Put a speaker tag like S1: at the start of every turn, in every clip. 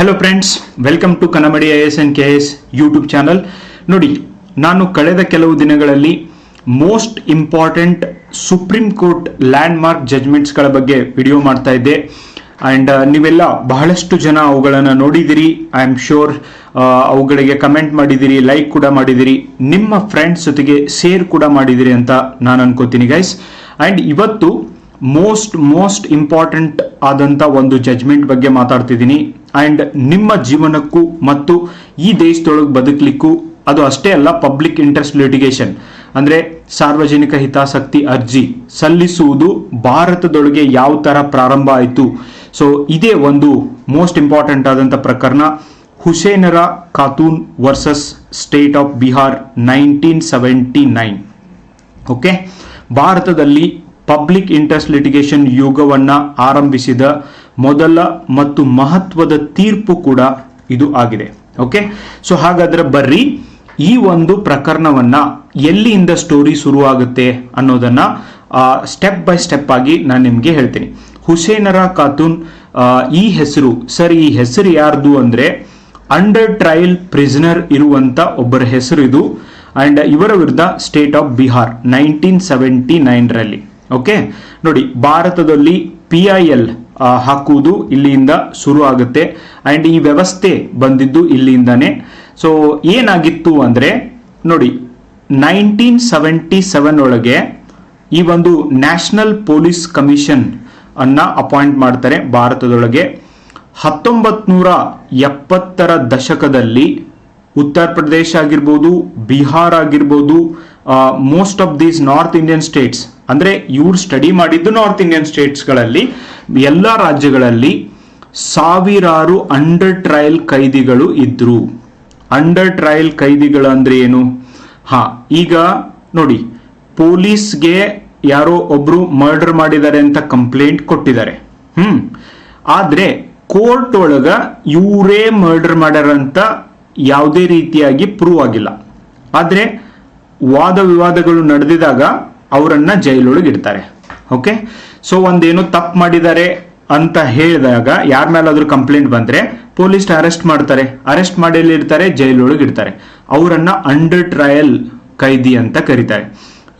S1: Hello friends welcome to Kannamadi I S N K S YouTube channel ನೋಡಿ, ನಾನು ಕಳೆದ ಕೆಲವು ದಿನಗಳಲ್ಲಿ most important supreme court landmark ಜಜ್ಮೆಂಟ್ಸ್ಗಳ ಬಗ್ಗೆ ವಿಡಿಯೋ ಮಾಡ್ತಾ ಇದ್ದೆ. ಆ್ಯಂಡ್ ನೀವೆಲ್ಲ ಬಹಳಷ್ಟು ಜನ ಅವುಗಳನ್ನು ನೋಡಿದಿರಿ. ಐ ಆಮ್ ಶೋರ್ ಅವುಗಳಿಗೆ ಕಮೆಂಟ್ ಮಾಡಿದಿರಿ ಲೈಕ್ ಕೂಡ ಮಾಡಿದಿರಿ. ನಿಮ್ಮ ಫ್ರೆಂಡ್ಸ್ ಜೊತೆಗೆ ಶೇರ್ ಕೂಡ ಮಾಡಿದಿರಿ ಅಂತ ನಾನು ಅನ್ಕೋತೀನಿ ಗೈಸ್ ಆ್ಯಂಡ್ ಇವತ್ತು ಮೋಸ್ಟ್ ಮೋಸ್ಟ್ ಇಂಪಾರ್ಟೆಂಟ್ ಆದಂತ ಒಂದು ಜಜ್ಮೆಂಟ್ ಬಗ್ಗೆ ಮಾತಾಡ್ತಿದ್ದೀನಿ. ಅಂಡ್ ನಿಮ್ಮ ಜೀವನಕ್ಕೂ ಮತ್ತು ಈ ದೇಶದೊಳಗೆ ಬದುಕಲಿಕ್ಕೂ ಅದು ಅಷ್ಟೇ ಅಲ್ಲ ಪಬ್ಲಿಕ್ ಇಂಟ್ರೆಸ್ಟ್ ಲಿಟಿಗೇಷನ್ ಅಂದ್ರೆ ಸಾರ್ವಜನಿಕ ಹಿತಾಸಕ್ತಿ ಅರ್ಜಿ ಸಲ್ಲಿಸುವುದು ಭಾರತದೊಳಗೆ ಯಾವ ತರ ಪ್ರಾರಂಭ ಆಯಿತು. ಸೊ ಇದೇ ಒಂದು ಮೋಸ್ಟ್ ಇಂಪಾರ್ಟೆಂಟ್ ಆದಂತ ಪ್ರಕರಣ. Hussainara Khatoon versus state of Bihar nineteen seventy nine okay ಭಾರತದಲ್ಲಿ ಪಬ್ಲಿಕ್ ಇಂಟ್ರೆಸ್ಟ್ ಲಿಟಿಗೇಷನ್ ಯೋಗವನ್ನ ಆರಂಭಿಸಿದ ಮೊದಲ ಮತ್ತು ಮಹತ್ವದ ತೀರ್ಪು ಕೂಡ ಇದು ಆಗಿದೆ. ಓಕೆ? ಸೊ, ಹಾಗಾದ್ರೆ ಬರ್ರಿ. ಈ ಒಂದು ಪ್ರಕರಣವನ್ನ ಎಲ್ಲಿಂದ ಸ್ಟೋರಿ ಶುರುವಾಗುತ್ತೆ ಅನ್ನೋದನ್ನ ಸ್ಟೆಪ್ ಬೈ ಸ್ಟೆಪ್ ಆಗಿ ನಾನು ನಿಮಗೆ ಹೇಳ್ತೀನಿ. ಹುಸೇನರ ಖಾತೂನ್ ಈ ಹೆಸರು, ಸರ್, ಈ ಹೆಸರು ಯಾರ್ದು ಅಂದ್ರೆ ಅಂಡರ್ ಟ್ರಯಲ್ ಪ್ರಿಸನರ್ ಇರುವಂತ ಒಬ್ಬರ ಹೆಸರು ಇದು ಅಂಡ್ ಇವರ ವಿರುದ್ಧ state of Bihar nineteen seventy ನೈನ್ರಲ್ಲಿ okay ನೋಡಿ, ಭಾರತದಲ್ಲಿ ಪಿ ಐ ಎಲ್ ಹಾಕುವುದು ಇಲ್ಲಿಂದ ಶುರು ಆಗುತ್ತೆ. ಅಂಡ್ ಈ ವ್ಯವಸ್ಥೆ ಬಂದಿದ್ದು ಇಲ್ಲಿಂದಾನೆ. ಸೊ ಏನಾಗಿತ್ತು ಅಂದ್ರೆ, ನೋಡಿ ನೈನ್ಟೀನ್ ಸೆವೆಂಟಿ ಸೆವೆನ್ ಒಳಗೆ ಈ ಒಂದು ನ್ಯಾಷನಲ್ ಪೊಲೀಸ್ ಕಮಿಷನ್ ಅನ್ನ ಅಪಾಯಿಂಟ್ ಮಾಡ್ತಾರೆ ಭಾರತದೊಳಗೆ. ಹತ್ತೊಂಬತ್ ನೂರ ಎಪ್ಪತ್ತರ ದಶಕದಲ್ಲಿ ಉತ್ತರ ಪ್ರದೇಶ ಆಗಿರ್ಬೋದು, ಬಿಹಾರ್ ಆಗಿರ್ಬೋದು most of these north Indian states ಅಂದ್ರೆ ಇವ್ರು ಸ್ಟಡಿ ಮಾಡಿದ್ದು ನಾರ್ತ್ ಇಂಡಿಯನ್ ಸ್ಟೇಟ್ಸ್ಗಳಲ್ಲಿ ಎಲ್ಲ ರಾಜ್ಯಗಳಲ್ಲಿ ಸಾವಿರಾರು ಅಂಡರ್ ಟ್ರಯಲ್ ಕೈದಿಗಳು ಇದ್ರು. ಅಂಡರ್ ಟ್ರಯಲ್ ಕೈದಿಗಳು ಅಂದ್ರೆ ಏನು? ಹಾ, ಈಗ ನೋಡಿ, ಪೊಲೀಸ್ಗೆ ಯಾರೋ ಒಬ್ರು ಮರ್ಡರ್ ಮಾಡಿದ್ದಾರೆ ಅಂತ ಕಂಪ್ಲೇಂಟ್ ಕೊಟ್ಟಿದ್ದಾರೆ. ಹ್ಮ್, ಆದ್ರೆ ಕೋರ್ಟ್ ಒಳಗ ಇವರೇ ಮರ್ಡರ್ ಮಾಡ್ಯಾರಂತ ಯಾವುದೇ ರೀತಿಯಾಗಿ ಪ್ರೂವ್ ಆಗಿಲ್ಲ. ಆದ್ರೆ ವಾದ ವಿವಾದಗಳು ನಡೆದಿದಾಗ ಅವರನ್ನ ಜೈಲೊಳಗೆ ಇಡ್ತಾರೆ. ಓಕೆ ಸೊ ಒಂದೇನು ತಪ್ಪು ಮಾಡಿದ್ದಾರೆ ಅಂತ ಹೇಳಿದಾಗ ಯಾರ ಮೇಲಾದ್ರೂ ಕಂಪ್ಲೇಂಟ್ ಬಂದ್ರೆ ಪೊಲೀಸ್ ಅರೆಸ್ಟ್ ಮಾಡ್ತಾರೆ. ಅರೆಸ್ಟ್ ಮಾಡಿ ಇಡ್ತಾರೆ ಜೈಲೊಳಗೆ ಇಡ್ತಾರೆ. ಅವರನ್ನ ಅಂಡರ್ ಟ್ರಯಲ್ ಕೈದಿ ಅಂತ ಕರೀತಾರೆ.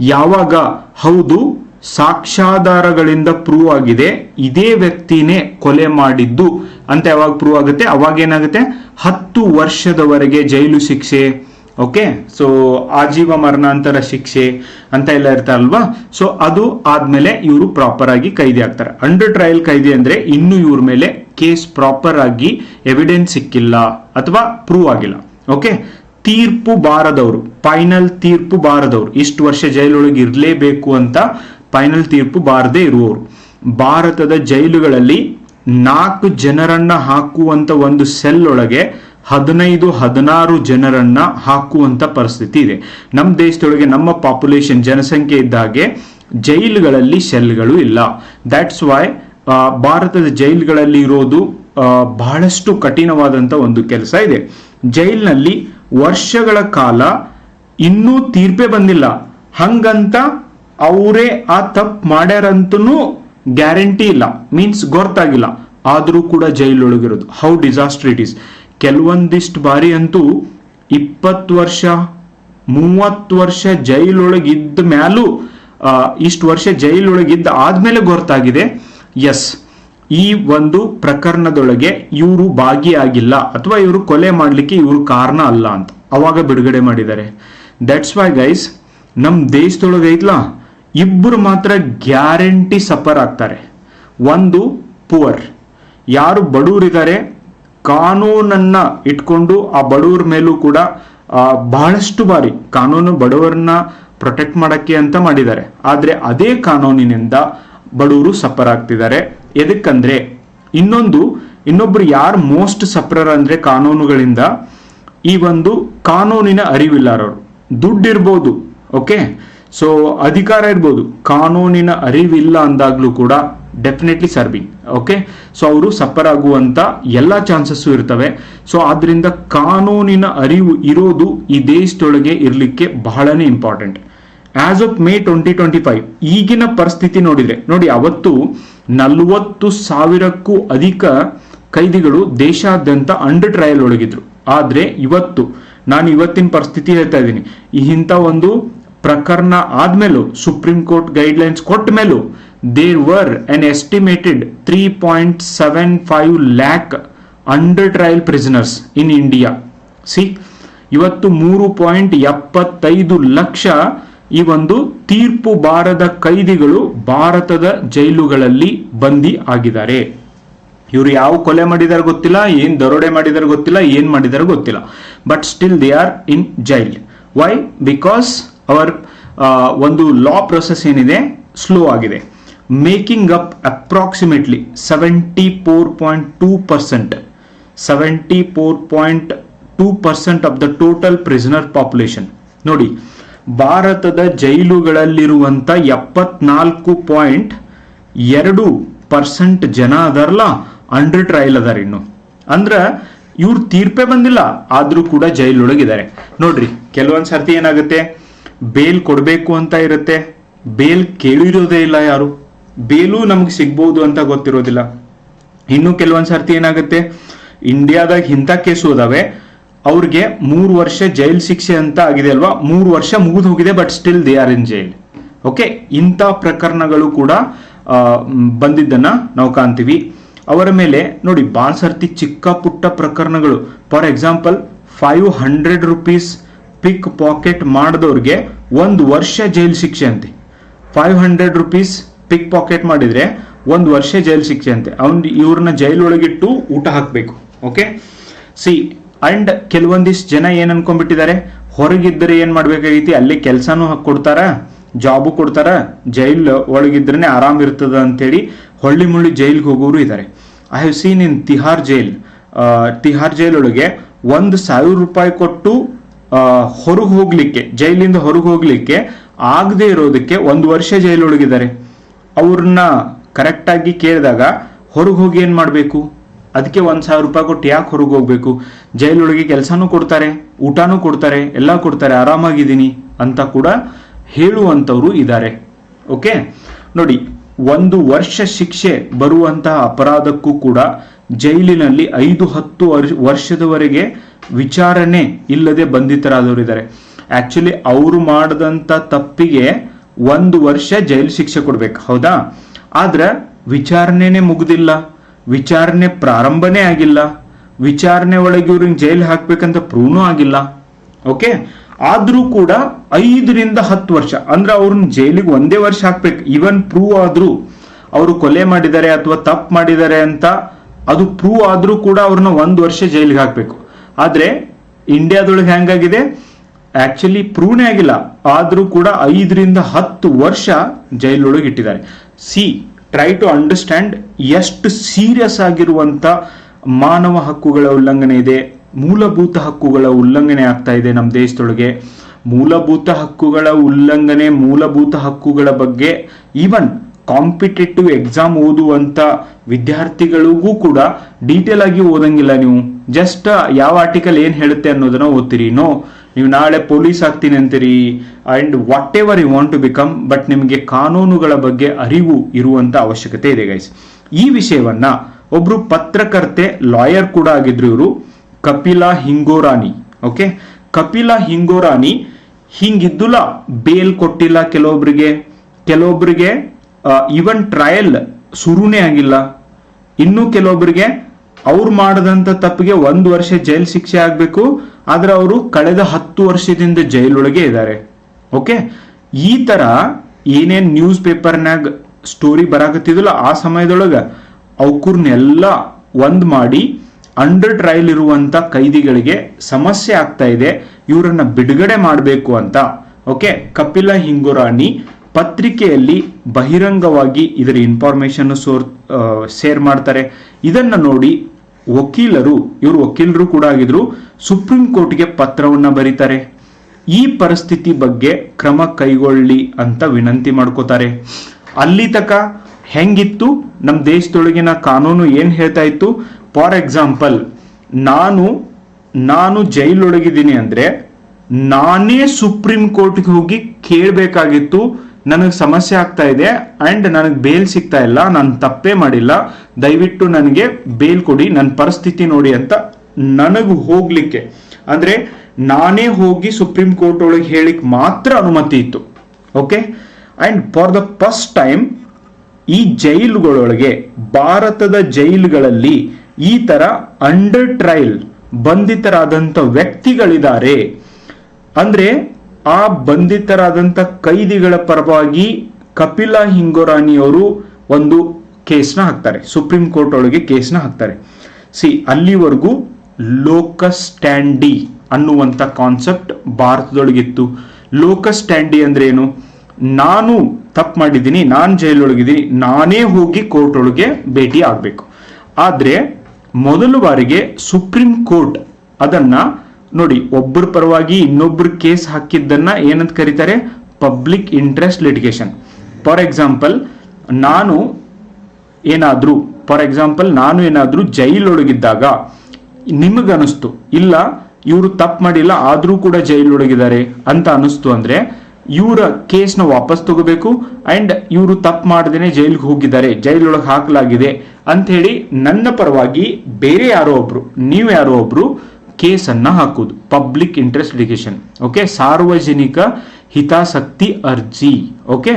S1: ಯಾವಾಗ? ಹೌದು, ಸಾಕ್ಷ್ಯಾಧಾರಗಳಿಂದ ಪ್ರೂವ್ ಆಗಿದೆ. ಇದೇ ವ್ಯಕ್ತಿನೇ ಕೊಲೆ ಮಾಡಿದ್ದು. ಅಂತ ಯಾವಾಗ ಪ್ರೂವ್ ಆಗುತ್ತೆ? ಅವಾಗ ಏನಾಗುತ್ತೆ? ಹತ್ತು ವರ್ಷದವರೆಗೆ ಜೈಲು ಶಿಕ್ಷೆ ಓಕೆ ಸೊ ಆಜೀವ ಮರಣಾಂತರ ಶಿಕ್ಷೆ ಅಂತ ಎಲ್ಲ ಇರ್ತಾರಲ್ವಾ? ಸೊ ಅದು ಆದ್ಮೇಲೆ ಇವರು ಪ್ರಾಪರ್ ಆಗಿ ಕೈದಿ ಆಗ್ತಾರೆ ಅಂಡರ್ ಟ್ರಯಲ್ ಕೈದಿ ಅಂದ್ರೆ ಇನ್ನು ಇವ್ರ ಮೇಲೆ ಕೇಸ್ ಪ್ರಾಪರ್ ಆಗಿ ಎವಿಡೆನ್ಸ್ ಸಿಕ್ಕಿಲ್ಲ ಅಥವಾ ಪ್ರೂವ್ ಆಗಿಲ್ಲ. ಓಕೆ ತೀರ್ಪು ಬಾರದವರು ಫೈನಲ್ ತೀರ್ಪು ಬಾರದವರು, ಇಷ್ಟು ವರ್ಷ ಜೈಲೊಳಗೆ ಇರಲೇಬೇಕು ಅಂತ ಫೈನಲ್ ತೀರ್ಪು ಬಾರದೇ ಇರುವವರು. ಭಾರತದ ಜೈಲುಗಳಲ್ಲಿ ನಾಲ್ಕು ಜನರನ್ನ ಹಾಕುವಂತ ಒಂದು ಸೆಲ್ ಒಳಗೆ ಹದಿನೈದು, ಹದಿನಾರು ಜನರನ್ನ ಹಾಕುವಂತ ಪರಿಸ್ಥಿತಿ ಇದೆ. ನಮ್ಮ ದೇಶದೊಳಗೆ, ನಮ್ಮ ಪಾಪ್ಯುಲೇಷನ್ ಜನಸಂಖ್ಯೆ ಇದ್ದಾಗೆ ಜೈಲುಗಳಲ್ಲಿ ಸೆಲ್ಗಳು ಇಲ್ಲ. ದಟ್ಸ್ ವೈ ಭಾರತದ ಜೈಲುಗಳಲ್ಲಿ ಇರೋದು ಬಹಳಷ್ಟು ಕಠಿಣವಾದಂತ ಒಂದು ಕೆಲಸ ಇದೆ. ಜೈಲಿನಲ್ಲಿ ವರ್ಷಗಳ ಕಾಲ ಇನ್ನೂ ತೀರ್ಪೇ ಬಂದಿಲ್ಲ. ಹಂಗಂತ ಅವರೇ ಆ ತಪ್ಪು ಮಾಡ್ಯಾರಂತೂ ಗ್ಯಾರಂಟಿ ಇಲ್ಲ. ಮೀನ್ಸ್ ಗೊತ್ತಾಗಿಲ್ಲ. ಆದರೂ ಕೂಡ ಜೈಲೊಳಗಿರೋದು. ಹೌ ಡಿಸಾಸ್ಟರ್ ಇಟ್ ಇಸ್ ಕೆಲವೊಂದಿಷ್ಟು ಬಾರಿ ಅಂತೂ ಇಪ್ಪತ್ತು ವರ್ಷ, ಮೂವತ್ತು ವರ್ಷ ಜೈಲೊಳಗಿದ್ದ ಮ್ಯಾಲೂ ಇಷ್ಟು ವರ್ಷ ಜೈಲೊಳಗಿದ್ದ ಆದ್ಮೇಲೆ ಗೊತ್ತಾಗಿದೆ ಎಸ್, ಈ ಒಂದು ಪ್ರಕರಣದೊಳಗೆ ಇವರು ಭಾಗಿಯಾಗಿಲ್ಲ ಅಥವಾ ಇವರು ಕೊಲೆ ಮಾಡಲಿಕ್ಕೆ ಇವರು ಕಾರಣ ಅಲ್ಲ ಅಂತ. ಅವಾಗ ಬಿಡುಗಡೆ ಮಾಡಿದ್ದಾರೆ. ದಟ್ಸ್ ವೈ ಗೈಸ್ ನಮ್ಮ ದೇಶದೊಳಗೆ ಐತ್ಲಾ? ಇಬ್ಬರು ಮಾತ್ರ ಗ್ಯಾರಂಟಿ ಸಫರ್ ಆಗ್ತಾರೆ. ಒಂದು, ಪುವರ್. ಯಾರು ಬಡವರಿದ್ದಾರೆ ಕಾನೂನನ್ನ ಇಟ್ಕೊಂಡು ಆ ಬಡವರ ಮೇಲೂ ಕೂಡ ಬಹಳಷ್ಟು ಬಾರಿ ಕಾನೂನು ಬಡವರನ್ನ ಪ್ರೊಟೆಕ್ಟ್ ಮಾಡಕ್ಕೆ ಅಂತ ಮಾಡಿದ್ದಾರೆ. ಆದ್ರೆ ಅದೇ ಕಾನೂನಿನಿಂದ ಬಡವರು ಸಫರ್ ಆಗ್ತಿದ್ದಾರೆ. ಎದಕ್ಕಂದ್ರೆ, ಇನ್ನೊಂದು, ಇನ್ನೊಬ್ರು ಯಾರು ಮೋಸ್ಟ್ ಸಫರರ್ ಅಂದ್ರೆ ಕಾನೂನುಗಳಿಂದ, ಈ ಒಂದು ಕಾನೂನಿನ ಅರಿವಿಲ್ಲಾರವರು ದುಡ್ಡಿರ್ಬೋದು ಓಕೆ ಸೊ ಅಧಿಕಾರ ಇರ್ಬೋದು, ಕಾನೂನಿನ ಅರಿವಿಲ್ಲ ಅಂದಾಗ್ಲೂ ಕೂಡ ಡೆಫಿನೆಟ್ಲಿ ಸರ್ವಿಂಗ್ ಓಕೆ ಸೊ ಅವರು ಸಫರ್ ಆಗುವಂತ ಎಲ್ಲ ಚಾನ್ಸಸ್ ಇರ್ತವೆ. ಸೊ ಆದ್ರಿಂದ ಕಾನೂನಿನ ಅರಿವು ಇರೋದು ಈ ದೇಶದೊಳಗೆ ಇರಲಿಕ್ಕೆ ಬಹಳನೇ important as of May twenty twenty five ಈಗಿನ ಪರಿಸ್ಥಿತಿ ನೋಡಿದ್ರೆ, ನೋಡಿ ಅವತ್ತು ನಲವತ್ತು ಸಾವಿರಕ್ಕೂ ಅಧಿಕ ಕೈದಿಗಳು ದೇಶಾದ್ಯಂತ ಅಂಡರ್ ಟ್ರಯಲ್ ಒಳಗಿದ್ರು. ಆದ್ರೆ ಇವತ್ತು, ನಾನು ಇವತ್ತಿನ ಪರಿಸ್ಥಿತಿ ಹೇಳ್ತಾ ಇದ್ದೀನಿ. ಇಂಥ ಒಂದು ಪ್ರಕರಣ ಆದ್ಮೇಲೂ ಸುಪ್ರೀಂ ಕೋರ್ಟ್ ಗೈಡ್ಲೈನ್ಸ್ ಕೊಟ್ಟ ಮೇಲೂ there were an seven five lakh under trial prisoners in India see ಇವತ್ತು ಮೂರು ಪಾಯಿಂಟ್ ಎಪ್ಪತ್ತೈದು ಲಕ್ಷ ಈ ಒಂದು ತೀರ್ಪು ಬಾರದ ಕೈದಿಗಳು ಭಾರತದ ಜೈಲುಗಳಲ್ಲಿ ಬಂದಿ ಆಗಿದ್ದಾರೆ. ಇವರು ಯಾವ ಕೊಲೆ ಮಾಡಿದಾರೆ ಗೊತ್ತಿಲ್ಲ, ಏನ್ ದರೋಡೆ ಮಾಡಿದಾರೆ ಗೊತ್ತಿಲ್ಲ, ಏನ್ ಮಾಡಿದಾರೆ ಗೊತ್ತಿಲ್ಲ. But still they are in jail why because hour ಒಂದು ಲಾ ಪ್ರೊಸೆಸ್ ಏನಿದೆ ಸ್ಲೋ ಆಗಿದೆ. Approximately seventy four point two percent the total prisoner population ನೋಡಿ, ಭಾರತದ ಜೈಲುಗಳಲ್ಲಿರುವಂತ ಎಪ್ಪತ್ನಾಲ್ಕು ಪಾಯಿಂಟ್ ಎರಡು ಪರ್ಸೆಂಟ್ ಜನ ಅದಾರಲ್ಲ ಅಂಡರ್ ಟ್ರಯಲ್ ಅದಾರ ಇನ್ನು. ಅಂದ್ರೆ ಇವ್ರ ತೀರ್ಪೇ ಬಂದಿಲ್ಲ, ಆದ್ರೂ ಕೂಡ ಜೈಲೊಳಗಿದ್ದಾರೆ. ನೋಡ್ರಿ, ಕೆಲವೊಂದ್ ಸರ್ತಿ ಏನಾಗುತ್ತೆ? ಬೇಲ್ ಕೊಡಬೇಕು ಅಂತ ಇರುತ್ತೆ. ಬೇಲ್ ಕೇಳಿರೋದೇ ಇಲ್ಲ ಯಾರು? ಬೇಲು ನಮ್ಗೆ ಸಿಗ್ಬಹುದು ಅಂತ ಗೊತ್ತಿರೋದಿಲ್ಲ. ಇನ್ನು ಕೆಲವೊಂದ್ ಸರ್ತಿ ಏನಾಗುತ್ತೆ ಇಂಡಿಯಾದಾಗ ಇಂಥ ಕೇಸು ಅದಾವೆ ಅವ್ರಿಗೆ ಮೂರು ವರ್ಷ ಜೈಲ್ ಶಿಕ್ಷೆ ಅಂತ ಆಗಿದೆ ಅಲ್ವಾ? ಮೂರು ವರ್ಷ ಮುಗಿದು ಹೋಗಿದೆ but still they are in jail okay ಇಂಥ ಪ್ರಕರಣಗಳು ಕೂಡ ಬಂದಿದ್ದನ್ನ ನಾವು ಕಾಣ್ತೀವಿ. ಅವರ ಮೇಲೆ, ನೋಡಿ ಭಾಳ ಸರ್ತಿ ಚಿಕ್ಕ ಪುಟ್ಟ ಪ್ರಕರಣಗಳು. For example five hundred rupees pickpocket ಮಾಡಿದವ್ರಿಗೆ ಒಂದು ವರ್ಷ ಜೈಲ್ ಶಿಕ್ಷೆ ಅಂತೆ. Five hundred rupees pickpocket ಮಾಡಿದ್ರೆ ಒಂದು ವರ್ಷ ಜೈಲ್ ಶಿಕ್ಷೆ ಅಂತೆ ಅವ್ನ್ ಇವ್ರನ್ನ ಜೈಲ್ ಒಳಗಿಟ್ಟು ಊಟ ಹಾಕ್ಬೇಕು ಓಕೆ ಸಿ ಅಂಡ್ ಕೆಲವೊಂದಿಷ್ಟು ಜನ ಏನ್ ಅನ್ಕೊಂಡ್ಬಿಟ್ಟಿದ್ದಾರೆ? ಹೊರಗಿದ್ರೆ ಏನ್ ಮಾಡ್ಬೇಕಾಗೈತಿ ಅಲ್ಲಿ ಕೆಲಸನೂ ಕೊಡ್ತಾರ? ಜಾಬು ಕೊಡ್ತಾರ? ಜೈಲ್ ಒಳಗಿದ್ರೇನೆ ಆರಾಮ್ ಇರ್ತದ ಅಂತೇಳಿ ಹೊಳ್ಳಿ ಮುಳ್ಳಿ ಜೈಲ್ಗೆ ಹೋಗೋರು ಇದ್ದಾರೆ I have seen in Tihar jail Tihar jail ಒಳಗೆ ಒಂದು ಸಾವಿರ ರೂಪಾಯಿ ಕೊಟ್ಟು ಹೊರಗೆ ಹೋಗ್ಲಿಕ್ಕೆ, ಜೈಲಿಂದ ಹೊರಗೆ ಹೋಗ್ಲಿಕ್ಕೆ ಆಗದೆ ಇರೋದಕ್ಕೆ ಒಂದು ವರ್ಷ ಜೈಲೊಳಗಿದ್ದಾರೆ. ಅವ್ರನ್ನ ಕರೆಕ್ಟಾಗಿ ಕೇಳಿದಾಗ ಹೊರಗೆ ಹೋಗಿ ಏನು ಮಾಡಬೇಕು? ಅದಕ್ಕೆ ಒಂದು ಸಾವಿರ ರೂಪಾಯಿ ಕೊಟ್ಟು ಯಾಕೆ ಹೊರಗೆ ಹೋಗ್ಬೇಕು? ಜೈಲೊಳಗೆ ಕೆಲಸನೂ ಕೊಡ್ತಾರೆ, ಊಟನೂ ಕೊಡ್ತಾರೆ, ಎಲ್ಲ ಕೊಡ್ತಾರೆ, ಆರಾಮಾಗಿದ್ದೀನಿ ಅಂತ ಕೂಡ ಹೇಳುವಂಥವ್ರು ಇದ್ದಾರೆ ಓಕೆ? ನೋಡಿ, ಒಂದು ವರ್ಷ ಶಿಕ್ಷೆ ಬರುವಂತಹ ಅಪರಾಧಕ್ಕೂ ಕೂಡ ಜೈಲಿನಲ್ಲಿ ಐದು ಹತ್ತು ವರ್- ವರ್ಷದವರೆಗೆ ವಿಚಾರಣೆ ಇಲ್ಲದೆ ಬಂಧಿತರಾದವರು ಇದ್ದಾರೆ ಆಕ್ಚುಲಿ ಅವರು ಮಾಡದಂತ ತಪ್ಪಿಗೆ ಒಂದು ವರ್ಷ ಜೈಲು ಶಿಕ್ಷೆ ಕೊಡ್ಬೇಕು, ಹೌದಾ? ಆದ್ರೆ ವಿಚಾರಣೆನೇ ಮುಗ್ದಿಲ್ಲ, ವಿಚಾರಣೆ ಪ್ರಾರಂಭನೇ ಆಗಿಲ್ಲ, ವಿಚಾರಣೆ ಒಳಗೆ ಇವ್ರಿಗೆ ಜೈಲ್ ಹಾಕ್ಬೇಕಂತ ಪ್ರೂವ್ನೂ ಆಗಿಲ್ಲ, ಓಕೆ? ಆದ್ರೂ ಕೂಡ ಐದರಿಂದ ಹತ್ತು ವರ್ಷ, ಅಂದ್ರೆ ಅವ್ರನ್ನ ಜೈಲಿಗೆ ಒಂದೇ ವರ್ಷ ಹಾಕ್ಬೇಕು ಇವನ್ ಪ್ರೂವ್ ಆದ್ರೂ, ಅವರು ಕೊಲೆ ಮಾಡಿದ್ದಾರೆ ಅಥವಾ ತಪ್ಪು ಮಾಡಿದ್ದಾರೆ ಅಂತ, ಅದು ಪ್ರೂವ್ ಆದ್ರೂ ಕೂಡ ಅವ್ರನ್ನ ಒಂದು ವರ್ಷ ಜೈಲಿಗೆ ಹಾಕ್ಬೇಕು. ಆದ್ರೆ ಇಂಡಿಯಾದೊಳಗೆ ಹೆಂಗಾಗಿದೆ ಆಕ್ಚುಲಿ ಪ್ರೂವ್ನೇ ಆಗಿಲ್ಲ. ಆದರೂ ಕೂಡ ಐದರಿಂದ ಹತ್ತು ವರ್ಷ ಜೈಲೊಳಗೆ ಇಟ್ಟಿದ್ದಾರೆ ಸಿ ಟ್ರೈ ಟು ಅಂಡರ್ಸ್ಟ್ಯಾಂಡ್ ಎಷ್ಟು ಸೀರಿಯಸ್ ಆಗಿರುವಂತ ಮಾನವ ಹಕ್ಕುಗಳ ಉಲ್ಲಂಘನೆ ಇದೆ, ಮೂಲಭೂತ ಹಕ್ಕುಗಳ ಉಲ್ಲಂಘನೆ ಆಗ್ತಾ ಇದೆ ನಮ್ಮ ದೇಶದೊಳಗೆ. ಮೂಲಭೂತ ಹಕ್ಕುಗಳ ಉಲ್ಲಂಘನೆ, ಮೂಲಭೂತ ಹಕ್ಕುಗಳ ಬಗ್ಗೆ ಈವನ್ ಕಾಂಪಿಟೇಟಿವ್ ಎಕ್ಸಾಮ್ ಓದುವಂತ ವಿದ್ಯಾರ್ಥಿಗಳಿಗೂ ಕೂಡ ಡೀಟೇಲ್ ಆಗಿ ಓದಂಗಿಲ್ಲ ನೀವು. ಜಸ್ಟ್ ಯಾವ ಆರ್ಟಿಕಲ್ ಏನು ಹೇಳುತ್ತೆ ಅನ್ನೋದನ್ನ ಓದ್ತೀರಿ? ನೋ ನೀವು ನಾಳೆ ಪೊಲೀಸ್ ಆಗ್ತೀನಿ ಅಂತೀರಿ and whatever you want to become but ನಿಮಗೆ ಕಾನೂನುಗಳ ಬಗ್ಗೆ ಅರಿವು ಇರುವಂತ ಅವಶ್ಯಕತೆ ಇದೆ ಗೈಸ್ ಈ ವಿಷಯವನ್ನ ಒಬ್ರು ಪತ್ರಕರ್ತೆ ಲಾಯರ್ ಕೂಡ ಆಗಿದ್ರು ಇವರು, ಕಪಿಲಾ ಹಿಂಗೋರಾನಿ ಓಕೆ ಕಪಿಲಾ ಹಿಂಗೋರಾನಿ ಹಿಂಗಿದ್ದುಲ್ಲ ಬೇಲ್ ಕೊಟ್ಟಿಲ್ಲ ಕೆಲವೊಬ್ರಿಗೆ. ಕೆಲವೊಬ್ರಿಗೆ ಈವನ್ ಟ್ರಯಲ್ ಶುರುನೇ ಆಗಿಲ್ಲ. ಇನ್ನು ಕೆಲವೊಬ್ಬರಿಗೆ ಅವ್ರು ಮಾಡದಂತ ತಪ್ಪಿಗೆ ಒಂದು ವರ್ಷ ಜೈಲ್ ಶಿಕ್ಷೆ ಆಗ್ಬೇಕು, ಆದ್ರೆ ಅವರು ಕಳೆದ ಹತ್ತು ವರ್ಷದಿಂದ ಜೈಲೊಳಗೆ ಇದ್ದಾರೆ. ಓಕೆ ಈ ತರ ಏನೇನ್ ನ್ಯೂಸ್ ಪೇಪರ್ನಾಗ ಸ್ಟೋರಿ ಬರಾಕತ್ತಿದಲ್ಲ ಆ ಸಮಯದೊಳಗ ಅವಕೂರ್ನೆಲ್ಲ ಒಂದ್ ಮಾಡಿ ಅಂಡರ್ ಟ್ರಯಲ್ ಇರುವಂತ ಕೈದಿಗಳಿಗೆ ಸಮಸ್ಯೆ ಆಗ್ತಾ ಇದೆ, ಇವರನ್ನ ಬಿಡುಗಡೆ ಮಾಡಬೇಕು ಅಂತ. ಓಕೆ ಕಪಿಲ ಹಿಂಗುರಾಣಿ ಪತ್ರಿಕೆಯಲ್ಲಿ ಬಹಿರಂಗವಾಗಿ ಇದರ ಇನ್ಫಾರ್ಮೇಶನ್ ಸೋರ್ ಶೇರ್ ಮಾಡ್ತಾರೆ. ಇದನ್ನ ನೋಡಿ ವಕೀಲರು, ಇವರು ವಕೀಲರು ಕೂಡ ಆಗಿದ್ರು, ಸುಪ್ರೀಂ ಕೋರ್ಟ್ಗೆ ಪತ್ರವನ್ನ ಬರೀತಾರೆ. ಈ ಪರಿಸ್ಥಿತಿ ಬಗ್ಗೆ ಕ್ರಮ ಕೈಗೊಳ್ಳಿ ಅಂತ ವಿನಂತಿ ಮಾಡ್ಕೋತಾರೆ. ಅಲ್ಲಿ ತಕ ಹೆಂಗಿತ್ತು ನಮ್ಮ ದೇಶದೊಳಗಿನ ಕಾನೂನು ಏನು ಹೇಳ್ತಾ ಇತ್ತು? ಫಾರ್ ಎಕ್ಸಾಂಪಲ್, ನಾನು ನಾನು ಜೈಲೊಳಗಿದ್ದೀನಿ ಅಂದ್ರೆ ನಾನೇ ಸುಪ್ರೀಂ ಕೋರ್ಟ್ಗೆ ಹೋಗಿ ಕೇಳಬೇಕಾಗಿತ್ತು ನನಗೆ ಸಮಸ್ಯೆ ಆಗ್ತಾ ಇದೆ ಅಂಡ್ ನನಗೆ ಬೇಲ್ ಸಿಗ್ತಾ ಇಲ್ಲ, ನಾನು ತಪ್ಪೇ ಮಾಡಿಲ್ಲ. ದಯವಿಟ್ಟು ನನಗೆ ಬೇಲ್ ಕೊಡಿ ನನ್ನ ಪರಿಸ್ಥಿತಿ ನೋಡಿ ಅಂತ ನನಗೆ ಹೋಗ್ಲಿಕ್ಕೆ. ಅಂದ್ರೆ ನಾನೇ ಹೋಗಿ ಸುಪ್ರೀಂ ಕೋರ್ಟ್ ಒಳಗೆ ಹೇಳಿಕ್ ಮಾತ್ರ ಅನುಮತಿ ಇತ್ತು okay and for the first time ಈ ಜೈಲುಗಳೊಳಗೆ, ಭಾರತದ ಜೈಲುಗಳಲ್ಲಿ ಈ ತರ ಅಂಡರ್ ಟ್ರಯಲ್ ಬಂಧಿತರಾದಂಥ ವ್ಯಕ್ತಿಗಳಿದ್ದಾರೆ ಅಂದ್ರೆ ಆ ಬಂಧಿತರಾದಂಥ ಕೈದಿಗಳ ಪರವಾಗಿ ಕಪಿಲಾ ಹಿಂಗೋರಾನಿ ಅವರು ಒಂದು ಕೇಸ್ನ ಹಾಕ್ತಾರೆ. ಸುಪ್ರೀಂ ಕೋರ್ಟ್ ಒಳಗೆ ಕೇಸ್ನ ಹಾಕ್ತಾರೆ. ಸಿ, ಅಲ್ಲಿವರೆಗೂ ಲೋಕಸ್ ಸ್ಟ್ಯಾಂಡಿ ಅನ್ನುವಂಥ ಕಾನ್ಸೆಪ್ಟ್ ಭಾರತದೊಳಗಿತ್ತು. ಲೋಕಸ್ ಸ್ಟ್ಯಾಂಡಿ ಅಂದ್ರೆ ಏನು? ನಾನು ತಪ್ಪು ಮಾಡಿದ್ದೀನಿ, ನಾನು ಜೈಲೊಳಗಿದ್ದೀನಿ, ನಾನೇ ಹೋಗಿ ಕೋರ್ಟ್ ಒಳಗೆ ಭೇಟಿ ಆಗಬೇಕು. ಆದ್ರೆ ಮೊದಲ ಬಾರಿಗೆ ಸುಪ್ರೀಂ ಕೋರ್ಟ್ ಅದನ್ನ ನೋಡಿ ಒಬ್ಬರ ಪರವಾಗಿ ಇನ್ನೊಬ್ಬರ ಕೇಸ್ ಹಾಕಿದ್ದನ್ನ ಏನಂತ ಕರೀತಾರೆ? Public interest litigation for example ನಾನು ಏನಾದರೂ ಫಾರ್ ಎಕ್ಸಾಂಪಲ್ ನಾನು ಏನಾದ್ರೂ ಜೈಲೊಳಗಿದ್ದಾಗ ನಿಮಗನಿಸ್ತು. ಇಲ್ಲ, ಇವರು ತಪ್ಪು ಮಾಡಿಲ್ಲ, ಆದರೂ ಕೂಡ ಜೈಲೊಳಗಿದ್ದಾರೆ ಅಂತ ಅನಿಸ್ತು ಅಂದ್ರೆ ಇವರ ಕೇಸ್ನ ವಾಪಸ್ ತಗೋಬೇಕು ಅಂಡ್ ಇವರು ತಪ್ಪು ಮಾಡದೇನೆ ಜೈಲಿಗೆ ಹೋಗಿದ್ದಾರೆ, ಜೈಲೊಳಗೆ ಹಾಕಲಾಗಿದೆ ಅಂತ ಹೇಳಿ ನನ್ನ ಪರವಾಗಿ ಬೇರೆ ಯಾರೋ ಒಬ್ರು, ನೀವು ಯಾರೋ ಒಬ್ರು ಕೇಸನ್ನ ಹಾಕುದು ಪಬ್ಲಿಕ್ ಇಂಟ್ರೆಸ್ಟ್ ಲಿಟಿಗೇಷನ್ ಓಕೆ ಸಾರ್ವಜನಿಕ ಹಿತಾಸಕ್ತಿ ಅರ್ಜಿ. Okay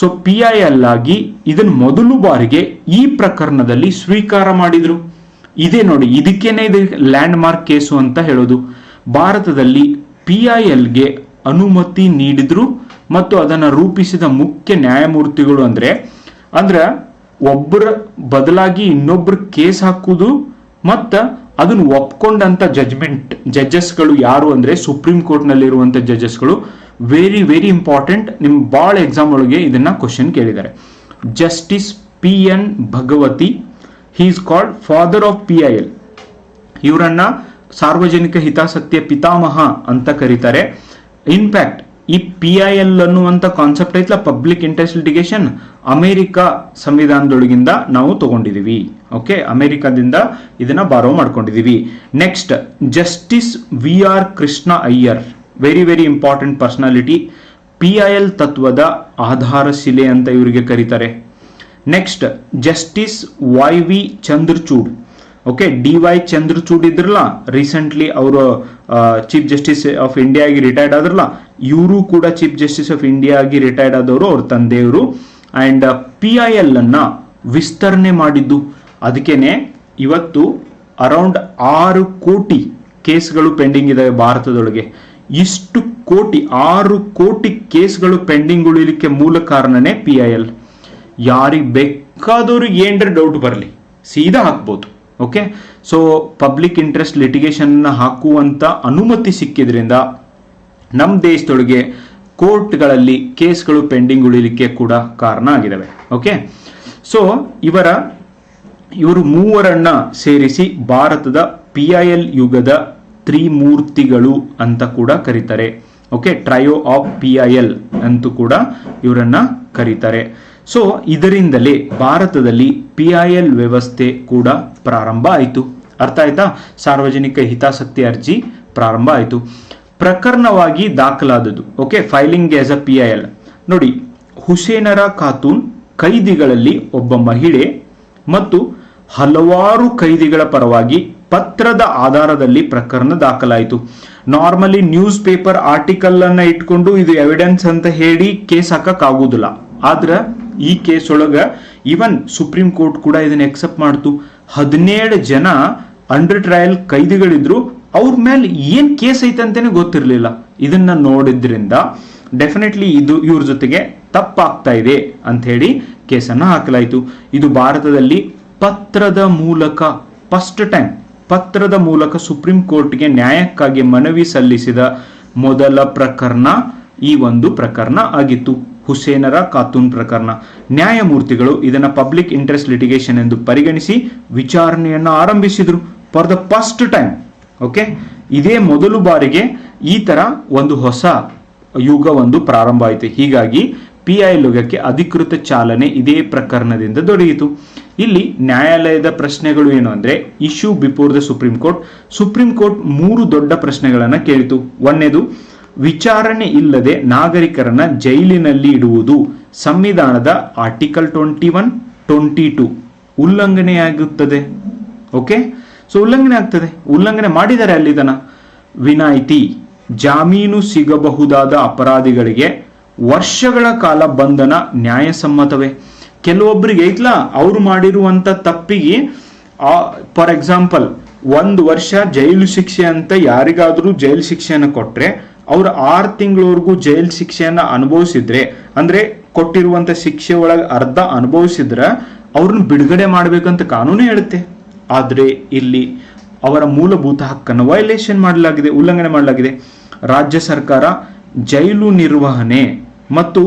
S1: so P I L ಆಗಿ ಇದನ್ನ ಮೊದಲು ಬಾರಿಗೆ ಈ ಪ್ರಕರಣದಲ್ಲಿ ಸ್ವೀಕಾರ ಮಾಡಿದ್ರು. ಇದೇ ನೋಡಿ, ಇದಕ್ಕೇನೆ ಇದು ಲ್ಯಾಂಡ್ ಮಾರ್ಕ್ ಕೇಸು ಅಂತ ಹೇಳೋದು. ಭಾರತದಲ್ಲಿ ಪಿ ಐ ಎಲ್ಗೆ ಅನುಮತಿ ನೀಡಿದ್ರು ಮತ್ತು ಅದನ್ನು ರೂಪಿಸಿದ ಮುಖ್ಯ ನ್ಯಾಯಮೂರ್ತಿಗಳು ಅಂದ್ರೆ ಅಂದ್ರೆ ಒಬ್ಬರ ಬದಲಾಗಿ ಇನ್ನೊಬ್ಬರು ಕೇಸ್ ಹಾಕುದು ಮತ್ತ ಅದನ್ನು ಒಪ್ಕೊಂಡಂತ ಜಜ್ಮೆಂಟ್ ಜಡ್ಜಸ್ಗಳು ಯಾರು ಅಂದ್ರೆ ಸುಪ್ರೀಂ ಕೋರ್ಟ್ ನಲ್ಲಿರುವಂತ ಜಡ್ಜಸ್ಗಳು ವೆರಿ ವೆರಿ ಇಂಪಾರ್ಟೆಂಟ್ ನಿಮ್ ಭಾಳ ಎಕ್ಸಾಮ್ ಒಳಗೆ ಇದನ್ನ ಕ್ವಶನ್ ಕೇಳಿದ್ದಾರೆ. Justice P N Bhagwati he is called father of P I L ಇವರನ್ನ ಸಾರ್ವಜನಿಕ ಹಿತಾಸಕ್ತಿಯ ಪಿತಾಮಹ ಅಂತ ಕರೀತಾರೆ. ಇನ್ಫ್ಯಾಕ್ಟ್ ಈ ಪಿ ಐ ಎಲ್ ಅನ್ನುವಂಥ ಕಾನ್ಸೆಪ್ಟ್ ಐತ್ಲ ಪಬ್ಲಿಕ್ ಇಂಟ್ರೆಸ್ಟ್ ಲಿಟಿಗೇಷನ್ ಅಮೆರಿಕ ಸಂವಿಧಾನದೊಳಗಿಂದ ನಾವು ತಗೊಂಡಿದೀವಿ. ಓಕೆ ಅಮೆರಿಕದಿಂದ ಇದನ್ನ borrow ಮಾಡ್ಕೊಂಡಿದೀವಿ. Next justice V R Krishna Iyer very very important personality P I L ತತ್ವದ ಆಧಾರ ಶಿಲೆ ಅಂತ ಇವರಿಗೆ ಕರೀತಾರೆ. Next justice Y V Chandrachud okay D Y Chandrachud ಇದ್ರಲ್ಲ ರೀಸೆಂಟ್ಲಿ ಅವರು ಚೀಫ್ ಜಸ್ಟಿಸ್ ಆಫ್ ಇಂಡಿಯಾ ಆಗಿ ರಿಟೈರ್ಡ್ ಆದ್ರಲ್ಲ, ಇವರು ಕೂಡ ಚೀಫ್ ಜಸ್ಟಿಸ್ ಆಫ್ ಇಂಡಿಯಾ ಆಗಿ ರಿಟೈರ್ಡ್ ಆದವರು ಅವ್ರ ತಂದೆಯವರು. ಅಂಡ್ ಪಿ ಐ ಎಲ್ ಅನ್ನ ವಿಸ್ತರಣೆ ಮಾಡಿದ್ದು. ಅದಕ್ಕೇನೆ ಇವತ್ತು ಅರೌಂಡ್ ಆರು ಕೋಟಿ ಕೇಸ್ಗಳು ಪೆಂಡಿಂಗ್ ಇದಾವೆ ಭಾರತದೊಳಗೆ. ಇಷ್ಟು ಕೋಟಿ, ಆರು ಕೋಟಿ ಕೇಸ್ಗಳು ಪೆಂಡಿಂಗ್ ಉಳಿಲಿಕ್ಕೆ ಮೂಲ ಕಾರಣನೇ ಪಿ ಐ ಎಲ್ ಯಾರಿಗೆ ಬೇಕಾದವ್ರಿಗೆ ಏನ್ರ ಡೌಟ್ ಬರಲಿ, ಸೀದಾ ಹಾಕ್ಬೋದು. ಓಕೆ ಸೊ ಪಬ್ಲಿಕ್ ಇಂಟ್ರೆಸ್ಟ್ ಲಿಟಿಗೇಷನ್ನ ಹಾಕುವಂತ ಅನುಮತಿ ಸಿಕ್ಕಿದ್ರಿಂದ ನಮ್ಮ ದೇಶದೊಳಗೆ ಕೋರ್ಟ್ಗಳಲ್ಲಿ ಕೇಸ್ಗಳು ಪೆಂಡಿಂಗ್ ಉಳಿಲಿಕ್ಕೆ ಕೂಡ ಕಾರಣ ಆಗಿದ್ದಾವೆ ಓಕೆ ಸೊ ಇವರ, ಇವರು ಮೂವರನ್ನ ಸೇರಿಸಿ ಭಾರತದ ಪಿ ಐ ಎಲ್ ಯುಗದ ತ್ರಿಮೂರ್ತಿಗಳು ಅಂತ ಕೂಡ ಕರೀತಾರೆ. Okay trio of P I L ಅಂತೂ ಕೂಡ ಇವರನ್ನ ಕರೀತಾರೆ. ಸೊ ಇದರಿಂದಲೇ ಭಾರತದಲ್ಲಿ ಪಿ ಐ ಎಲ್ ವ್ಯವಸ್ಥೆ ಕೂಡ ಪ್ರಾರಂಭ ಆಯಿತು. ಅರ್ಥ ಆಯ್ತಾ? ಸಾರ್ವಜನಿಕ ಹಿತಾಸಕ್ತಿ ಅರ್ಜಿ ಪ್ರಾರಂಭ ಆಯಿತು. ಪ್ರಕರಣವಾಗಿ ದಾಖಲಾದದು okay filing as a P I ನೋಡಿ, ಹುಸೇನರ ಖಾತೂನ್ ಕೈದಿಗಳಲ್ಲಿ ಒಬ್ಬ ಮಹಿಳೆ ಮತ್ತು ಹಲವಾರು ಕೈದಿಗಳ ಪರವಾಗಿ ಪತ್ರದ ಆಧಾರದಲ್ಲಿ ಪ್ರಕರಣ ದಾಖಲಾಯಿತು. ನಾರ್ಮಲಿ ನ್ಯೂಸ್ ಪೇಪರ್ ಆರ್ಟಿಕಲ್ ಅನ್ನ ಇಟ್ಕೊಂಡು ಇದು ಎವಿಡೆನ್ಸ್ ಅಂತ ಹೇಳಿ ಕೇಸ್ ಹಾಕಕ್ ಆದ್ರೆ ಆದ್ರ ಈ ಕೇಸ್ ಒಳಗೆ ಈವನ್ ಸುಪ್ರೀಂ ಕೋರ್ಟ್ ಕೂಡ ಇದನ್ನ ಎಕ್ಸೆಪ್ಟ್ ಮಾಡ್ತು. ಹದಿನೇಳು ಜನ ಅಂಡರ್ ಟ್ರಯಲ್ ಕೈದಿಗಳಿದ್ರು. ಅವ್ರ ಮೇಲೆ ಏನು ಕೇಸ್ ಐತೆ ಅಂತಾನೆ ಗೊತ್ತಿರಲಿಲ್ಲ. ಇದನ್ನ ನೋಡಿದ್ರಿಂದ ಡೆಫಿನೆಟ್ಲಿ ಇದು ಇವ್ರ ಜೊತೆಗೆ ತಪ್ಪಾಗ್ತಾ ಇದೆ ಅಂತ ಹೇಳಿ ಕೇಸನ್ನ ಹಾಕಲಾಯಿತು. ಇದು ಭಾರತದಲ್ಲಿ ಪತ್ರದ ಮೂಲಕ ಫಸ್ಟ್ ಟೈಮ್ ಪತ್ರದ ಮೂಲಕ ಸುಪ್ರೀಂ ಕೋರ್ಟ್ಗೆ ನ್ಯಾಯಕ್ಕಾಗಿ ಮನವಿ ಸಲ್ಲಿಸಿದ ಮೊದಲ ಪ್ರಕರಣ ಈ ಒಂದು ಪ್ರಕರಣ ಆಗಿತ್ತು. ಹುಸೇನರ ಖಾತೂನ್ ಪ್ರಕರಣ. ನ್ಯಾಯಮೂರ್ತಿಗಳು ಇದನ್ನ ಪಬ್ಲಿಕ್ ಇಂಟ್ರೆಸ್ಟ್ ಲಿಟಿಗೇಷನ್ ಎಂದು ಪರಿಗಣಿಸಿ ವಿಚಾರಣೆಯನ್ನು ಆರಂಭಿಸಿದರು for the first time okay ಇದೇ ಮೊದಲು ಬಾರಿಗೆ ಈ ತರ ಒಂದು ಹೊಸ ಯುಗ ಒಂದು ಪ್ರಾರಂಭ ಆಯಿತು. ಹೀಗಾಗಿ ಪಿ ಐ ಲೋಗಕ್ಕೆ ಅಧಿಕೃತ ಚಾಲನೆ ಇದೇ ಪ್ರಕರಣದಿಂದ ದೊರೆಯಿತು. ಇಲ್ಲಿ ನ್ಯಾಯಾಲಯದ ಪ್ರಶ್ನೆಗಳು ಏನು ಅಂದರೆ issue before the supreme court supreme court ಮೂರು ದೊಡ್ಡ ಪ್ರಶ್ನೆಗಳನ್ನು ಕೇಳಿತು. ಒಂದನೇದು ವಿಚಾರಣೆ ಇಲ್ಲದೆ ನಾಗರಿಕರನ್ನ ಜೈಲಿನಲ್ಲಿ ಇಡುವುದು. ಸಂವಿಧಾನದ article twenty one, twenty two. ಉಲ್ಲಂಘನೆಯಾಗುತ್ತದೆ. Okay? So, ಉಲ್ಲಂಘನೆ ಆಗ್ತದೆ. ಉಲ್ಲಂಘನೆ ಮಾಡಿದ್ದಾರೆ ಅಲ್ಲಿ ತನ. ವಿನಾಯಿತಿ. ಜಾಮೀನು ಸಿಗಬಹುದಾದ ಅಪರಾಧಿಗಳಿಗೆ ವರ್ಷಗಳ ಕಾಲ ಬಂಧನ ನ್ಯಾಯಸಮ್ಮತವೇ. ಕೆಲವೊಬ್ಬರಿಗೆ ಐತ್ಲಾ, ಅವ್ರು ಮಾಡಿರುವಂತ ತಪ್ಪಿಗೆ ಫಾರ್ ಎಕ್ಸಾಂಪಲ್ ಒಂದು ವರ್ಷ ಜೈಲು ಶಿಕ್ಷೆ ಅಂತ ಯಾರಿಗಾದರೂ ಜೈಲು ಶಿಕ್ಷೆಯನ್ನು ಕೊಟ್ರೆ ಅವ್ರು ಆರು ತಿಂಗಳವರೆಗೂ ಜೈಲು ಶಿಕ್ಷೆಯನ್ನ ಅನುಭವಿಸಿದ್ರೆ, ಅಂದ್ರೆ ಕೊಟ್ಟಿರುವಂತ ಶಿಕ್ಷೆ ಒಳಗೆ ಅರ್ಧ ಅನುಭವಿಸಿದ್ರೆ ಅವ್ರನ್ನ ಬಿಡುಗಡೆ ಮಾಡ್ಬೇಕಂತ ಕಾನೂನು ಹೇಳುತ್ತೆ. ಆದ್ರೆ ಇಲ್ಲಿ ಅವರ ಮೂಲಭೂತ ಹಕ್ಕನ್ನು ವೈಲೇಷನ್ ಮಾಡಲಾಗಿದೆ, ಉಲ್ಲಂಘನೆ ಮಾಡಲಾಗಿದೆ. ರಾಜ್ಯ ಸರ್ಕಾರ ಜೈಲು ನಿರ್ವಹಣೆ ಮತ್ತು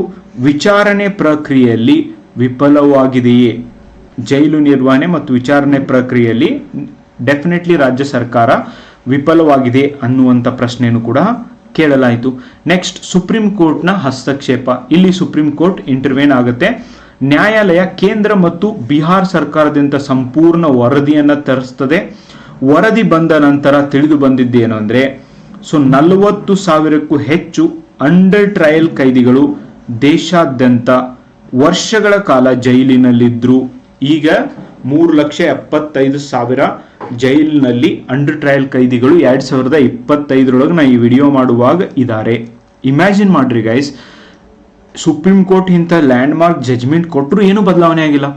S1: ವಿಚಾರಣೆ ಪ್ರಕ್ರಿಯೆಯಲ್ಲಿ ವಿಫಲವಾಗಿದೆಯೇ? ಜೈಲು ನಿರ್ವಹಣೆ ಮತ್ತು ವಿಚಾರಣೆ ಪ್ರಕ್ರಿಯೆಯಲ್ಲಿ ಡೆಫಿನೆಟ್ಲಿ ರಾಜ್ಯ ಸರ್ಕಾರ ವಿಫಲವಾಗಿದೆ ಅನ್ನುವಂಥ ಪ್ರಶ್ನೆಯನ್ನು ಕೂಡ ಕೇಳಲಾಯಿತು. ನೆಕ್ಸ್ಟ್ ಸುಪ್ರೀಂ ಕೋರ್ಟ್ನ ಹಸ್ತಕ್ಷೇಪ. ಇಲ್ಲಿ ಸುಪ್ರೀಂ ಕೋರ್ಟ್ ಇಂಟರ್ವೇನ್ ಆಗುತ್ತೆ. ನ್ಯಾಯಾಲಯ ಕೇಂದ್ರ ಮತ್ತು ಬಿಹಾರ್ ಸರ್ಕಾರದಿಂದ ಸಂಪೂರ್ಣ ವರದಿಯನ್ನು ತರಿಸ್ತದೆ. ವರದಿ ಬಂದ ನಂತರ ತಿಳಿದು ಬಂದಿದ್ದೇನು ಅಂದ್ರೆ, ಸೊ ನಲವತ್ತು ಸಾವಿರಕ್ಕೂ ಹೆಚ್ಚು ಅಂಡರ್ ಟ್ರಯಲ್ ಕೈದಿಗಳು ದೇಶಾದ್ಯಂತ ವರ್ಷಗಳ ಕಾಲ ಜೈಲಿನಲ್ಲಿದ್ರು. ಈಗ ಮೂರು ಲಕ್ಷ ಎಪ್ಪತ್ತೈದು ಸಾವಿರ ಜೈಲಿನಲ್ಲಿ ಅಂಡರ್ ಟ್ರಯಲ್ ಕೈದಿಗಳು ಎರಡು ಸಾವಿರದ ಇಪ್ಪತ್ತೈದರೊಳಗೆ ನಾ ಈ ವಿಡಿಯೋ ಮಾಡುವಾಗ ಇದ್ದಾರೆ ಇಮ್ಯಾಜಿನ್ ಮಾಡ್ರಿ ಗೈಸ್ ಸುಪ್ರೀಂ ಕೋರ್ಟ್ ಇಂಥ ಲ್ಯಾಂಡ್ ಮಾರ್ಕ್ ಜಜ್ಮೆಂಟ್ ಕೊಟ್ಟರು ಏನು ಬದಲಾವಣೆ ಆಗಿಲ್ಲ.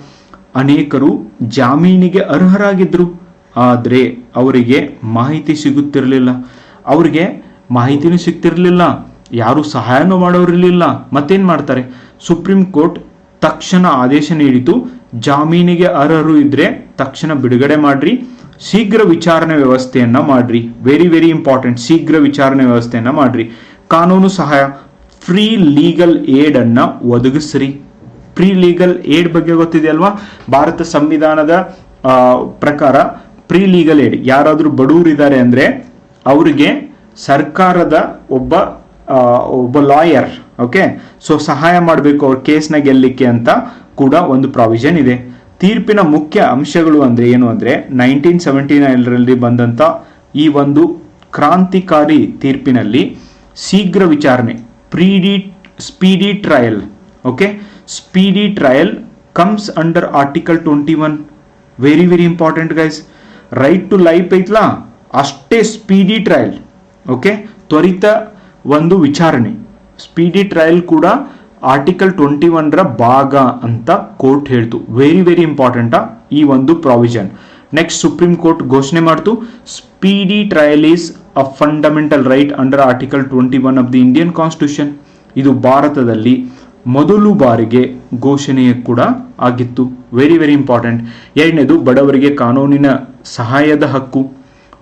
S1: ಅನೇಕರು ಜಾಮೀನಿಗೆ ಅರ್ಹರಾಗಿದ್ರು. ಆದರೆ ಅವರಿಗೆ ಮಾಹಿತಿ ಸಿಗುತ್ತಿರಲಿಲ್ಲ. ಅವರಿಗೆ ಮಾಹಿತಿನೂ ಸಿಗ್ತಿರಲಿಲ್ಲ. ಯಾರು ಸಹಾಯನೂ ಮಾಡೋರಿರಲಿಲ್ಲ. ಮತ್ತೇನು ಮಾಡ್ತಾರೆ? ಸುಪ್ರೀಂ ಕೋರ್ಟ್ ತಕ್ಷಣ ಆದೇಶ ನೀಡಿತು. ಜಾಮೀನಿಗೆ ಅರ್ಹರು ಇದ್ರೆ ತಕ್ಷಣ ಬಿಡುಗಡೆ ಮಾಡ್ರಿ. ಶೀಘ್ರ ವಿಚಾರಣೆ ವ್ಯವಸ್ಥೆಯನ್ನ ಮಾಡ್ರಿ. ವೆರಿ ವೆರಿ ಇಂಪಾರ್ಟೆಂಟ್ ಶೀಘ್ರ ವಿಚಾರಣೆ ವ್ಯವಸ್ಥೆಯನ್ನ ಮಾಡ್ರಿ. ಕಾನೂನು ಸಹಾಯ ಫ್ರೀ ಲೀಗಲ್ ಏಡ್ ಅನ್ನ ಒದಗಿಸ್ರಿ. ಫ್ರೀ ಲೀಗಲ್ ಏಡ್ ಬಗ್ಗೆ ಗೊತ್ತಿದೆಯಲ್ವಾ? ಭಾರತ ಸಂವಿಧಾನದ ಪ್ರಕಾರ ಪ್ರೀ ಲೀಗಲ್ ಏಡ್ ಯಾರಾದ್ರೂ ಬಡವರಿದ್ದಾರೆ ಅಂದ್ರೆ ಅವರಿಗೆ ಸರ್ಕಾರದ ಒಬ್ಬ ಒಬ್ಬ ಲಾಯರ್ ಓಕೆ ಸೊ ಸಹಾಯ ಮಾಡಬೇಕು ಅವ್ರ ಕೇಸ್ನ ಗೆಲ್ಲಲಿಕ್ಕೆ ಅಂತ ಕೂಡ ಒಂದು ಪ್ರಾವಿಷನ್ ಇದೆ. ತೀರ್ಪಿನ ಮುಖ್ಯ ಅಂಶಗಳು ಅಂದ್ರೆ ಏನು ಅಂದ್ರೆ ನೈನ್ಟೀನ್ ಸೆವೆಂಟಿ ನೈನ್ರಲ್ಲಿ ಬಂದಂತ ಈ ಒಂದು ಕ್ರಾಂತಿಕಾರಿ ತೀರ್ಪಿನಲ್ಲಿ ಶೀಘ್ರ ವಿಚಾರಣೆ ಪ್ರೀಡಿ speedy trial okay speedy trial comes under article twenty one very very important guys right to life ಐತ್ಲಾ? ಅಷ್ಟೇ ಸ್ಪೀಡಿ ಟ್ರಯಲ್ ಓಕೆ ತ್ವರಿತ ಒಂದು ವಿಚಾರಣೆ. ಸ್ಪೀಡಿ ಟ್ರಯಲ್ ಕೂಡ ಆರ್ಟಿಕಲ್ ಟ್ವೆಂಟಿ ಒನ್ರ ಭಾಗ ಅಂತ ಕೋರ್ಟ್ ಹೇಳ್ತು. ವೆರಿ ವೆರಿ ಇಂಪಾರ್ಟೆಂಟಾ ಈ ಒಂದು ಪ್ರಾವಿಷನ್ ನೆಕ್ಸ್ಟ್ ಸುಪ್ರೀಂ ಕೋರ್ಟ್ ಘೋಷಣೆ ಮಾಡ್ತು. Speedy trial is a fundamental right under article twenty one of the Indian constitution ಇದು ಭಾರತದಲ್ಲಿ ಮೊದಲು ಬಾರಿಗೆ ಘೋಷಣೆ ಕೂಡ ಆಗಿತ್ತು. ವೆರಿ ವೆರಿ ಇಂಪಾರ್ಟೆಂಟ್ ಎರಡನೇದು ಬಡವರಿಗೆ ಕಾನೂನಿನ ಸಹಾಯದ ಹಕ್ಕು.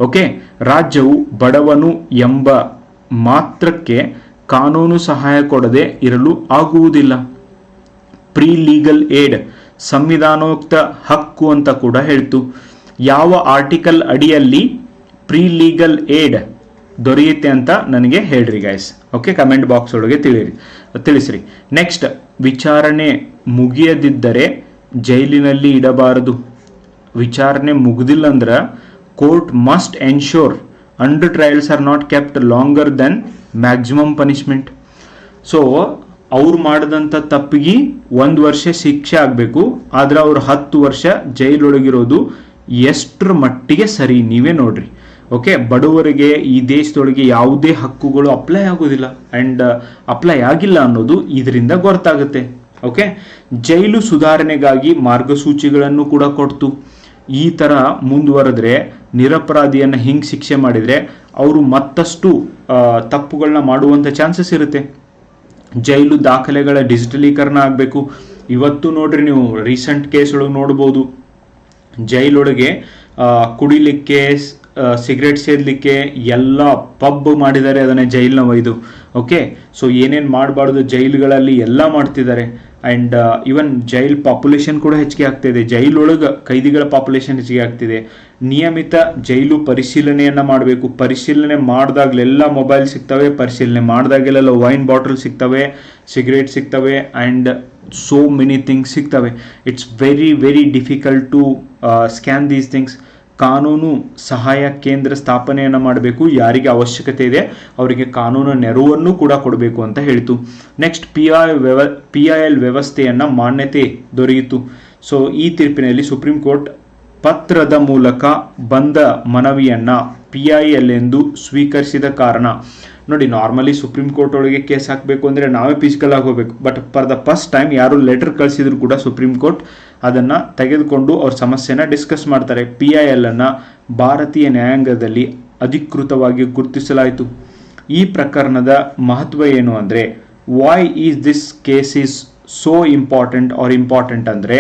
S1: ಓಕೆ ರಾಜ್ಯವು ಬಡವನು ಎಂಬ ಮಾತ್ರಕ್ಕೆ ಕಾನೂನು ಸಹಾಯ ಕೊಡದೆ ಇರಲು ಆಗುವುದಿಲ್ಲ. ಪ್ರೀ ಲೀಗಲ್ ಏಡ್, ಸಂವಿಧಾನೋಕ್ತ ಹಕ್ಕು ಅಂತ ಕೂಡ ಹೇಳ್ತು. ಯಾವ ಆರ್ಟಿಕಲ್ ಅಡಿಯಲ್ಲಿ ಪ್ರೀ ಲೀಗಲ್ ಏಡ್ ದೊರೆಯುತ್ತೆ ಅಂತ ನನಗೆ ಹೇಳ್ರಿ ಗಾಯ್ಸ್ ಓಕೆ ಕಮೆಂಟ್ ಬಾಕ್ಸ್ ಒಳಗೆ ತಿಳಿರಿ, ತಿಳಿಸ್ರಿ. ನೆಕ್ಸ್ಟ್ ವಿಚಾರಣೆ ಮುಗಿಯದಿದ್ದರೆ ಜೈಲಿನಲ್ಲಿ ಇಡಬಾರದು. ವಿಚಾರಣೆ ಮುಗ್ದಿಲ್ಲ ಅಂದ್ರೆ court must ensure under trials are not kept longer than maximum punishment so ಅವ್ರು ಮಾಡಿದಂಥ ತಪ್ಪಿಗೆ ಒಂದು ವರ್ಷ ಶಿಕ್ಷೆ ಆಗಬೇಕು, ಆದ್ರೆ ಅವ್ರು ಹತ್ತು ವರ್ಷ ಜೈಲೊಳಗಿರೋದು ಎಷ್ಟರ ಮಟ್ಟಿಗೆ ಸರಿ, ನೀವೇ ನೋಡ್ರಿ. ಓಕೆ ಬಡವರಿಗೆ ಈ ದೇಶದೊಳಗೆ ಯಾವುದೇ ಹಕ್ಕುಗಳು ಅಪ್ಲೈ ಆಗೋದಿಲ್ಲ ಆ್ಯಂಡ್ ಅಪ್ಲೈ ಆಗಿಲ್ಲ ಅನ್ನೋದು ಇದರಿಂದ ಗೊತ್ತಾಗುತ್ತೆ. ಓಕೆ ಜೈಲು ಸುಧಾರಣೆಗಾಗಿ ಮಾರ್ಗಸೂಚಿಗಳನ್ನು ಕೂಡ ಕೊಡ್ತು. ಈ ಥರ ಮುಂದುವರೆದ್ರೆ ನಿರಪರಾಧಿಯನ್ನು ಹಿಂಗೆ ಶಿಕ್ಷೆ ಮಾಡಿದರೆ ಅವರು ಮತ್ತಷ್ಟು ತಪ್ಪುಗಳನ್ನ ಮಾಡುವಂಥ ಚಾನ್ಸಸ್ ಇರುತ್ತೆ. ಜೈಲು ದಾಖಲೆಗಳ ಡಿಜಿಟಲೀಕರಣ ಆಗಬೇಕು. ಇವತ್ತು ನೋಡ್ರಿ ನೀವು ರೀಸೆಂಟ್ ಕೇಸ್ಗಳು ನೋಡ್ಬೋದು. ಜೈಲೊಳಗೆ ಕುಡಿಲಿಕ್ಕೆ ಸಿಗರೇಟ್ ಸೇದಲಿಕ್ಕೆ ಎಲ್ಲ ಪಬ್ ಮಾಡಿದ್ದಾರೆ ಅದನ್ನೇ ಜೈಲ್ನ ಒಯ್ದು ಓಕೆ? ಸೊ ಏನೇನು ಮಾಡಬಾರ್ದು? ಜೈಲುಗಳಲ್ಲಿ ಎಲ್ಲ ಮಾಡ್ತಿದ್ದಾರೆ. ಆ್ಯಂಡ್ ಇವನ್ ಜೈಲ್ ಪಾಪ್ಯುಲೇಷನ್ ಕೂಡ ಹೆಚ್ಚಿಗೆ ಆಗ್ತಿದೆ ಜೈಲೊಳಗೆ ಕೈದಿಗಳ ಪಾಪ್ಯುಲೇಷನ್ ಹೆಚ್ಚಿಗೆ ಆಗ್ತಿದೆ ನಿಯಮಿತ ಜೈಲು ಪರಿಶೀಲನೆಯನ್ನು ಮಾಡಬೇಕು. ಪರಿಶೀಲನೆ ಮಾಡಿದಾಗಲೆಲ್ಲ ಮೊಬೈಲ್ ಸಿಗ್ತವೆ, ಪರಿಶೀಲನೆ ಮಾಡಿದಾಗಲೆಲ್ಲ ವೈನ್ ಬಾಟಲ್ ಸಿಗ್ತವೆ ಸಿಗರೇಟ್ ಸಿಗ್ತವೆ ಆ್ಯಂಡ್ ಸೋ ಮೆನಿ ಥಿಂಗ್ಸ್ ಸಿಗ್ತವೆ. It's very very difficult to scan these things ಕಾನೂನು ಸಹಾಯ ಕೇಂದ್ರ ಸ್ಥಾಪನೆಯನ್ನು ಮಾಡಬೇಕು, ಯಾರಿಗೆ ಅವಶ್ಯಕತೆ ಇದೆ ಅವರಿಗೆ ಕಾನೂನು ನೆರವನ್ನು ಕೂಡ ಕೊಡಬೇಕು ಅಂತ ಹೇಳಿತು. ನೆಕ್ಸ್ಟ್ ಪಿ ಐ ವ್ಯವ ಪಿ ಐ ಎಲ್ ವ್ಯವಸ್ಥೆಯನ್ನು ಮಾನ್ಯತೆ ದೊರೆಯಿತು. ಸೊ ಈ ತೀರ್ಪಿನಲ್ಲಿ ಸುಪ್ರೀಂ ಕೋರ್ಟ್ ಪತ್ರದ ಮೂಲಕ ಬಂದ ಮನವಿಯನ್ನು ಪಿ ಐ ಎಲ್ ಎಂದು ಸ್ವೀಕರಿಸಿದ ಕಾರಣ ನೋಡಿ ನಾರ್ಮಲಿ ಸುಪ್ರೀಂ ಕೋರ್ಟ್ ಒಳಗೆ ಕೇಸ್ ಹಾಕಬೇಕು ಅಂದರೆ ನಾವೇ ಫಿಸಿಕಲ್ ಆಗಿ ಹೋಗ್ಬೇಕು. But for the first time ಯಾರು ಲೆಟರ್ ಕಳಿಸಿದ್ರು ಕೂಡ ಸುಪ್ರೀಂ ಕೋರ್ಟ್ ಅದನ್ನು ತೆಗೆದುಕೊಂಡು ಅವ್ರ ಸಮಸ್ಯೆನ ಡಿಸ್ಕಸ್ ಮಾಡ್ತಾರೆ. ಪಿ ಐ ಎಲ್ ಅನ್ನು ಭಾರತೀಯ ನ್ಯಾಯಾಂಗದಲ್ಲಿ ಅಧಿಕೃತವಾಗಿ ಗುರುತಿಸಲಾಯಿತು. ಈ ಪ್ರಕರಣದ ಮಹತ್ವ ಏನು ಅಂದರೆ why is this case is so important or important ಅಂದರೆ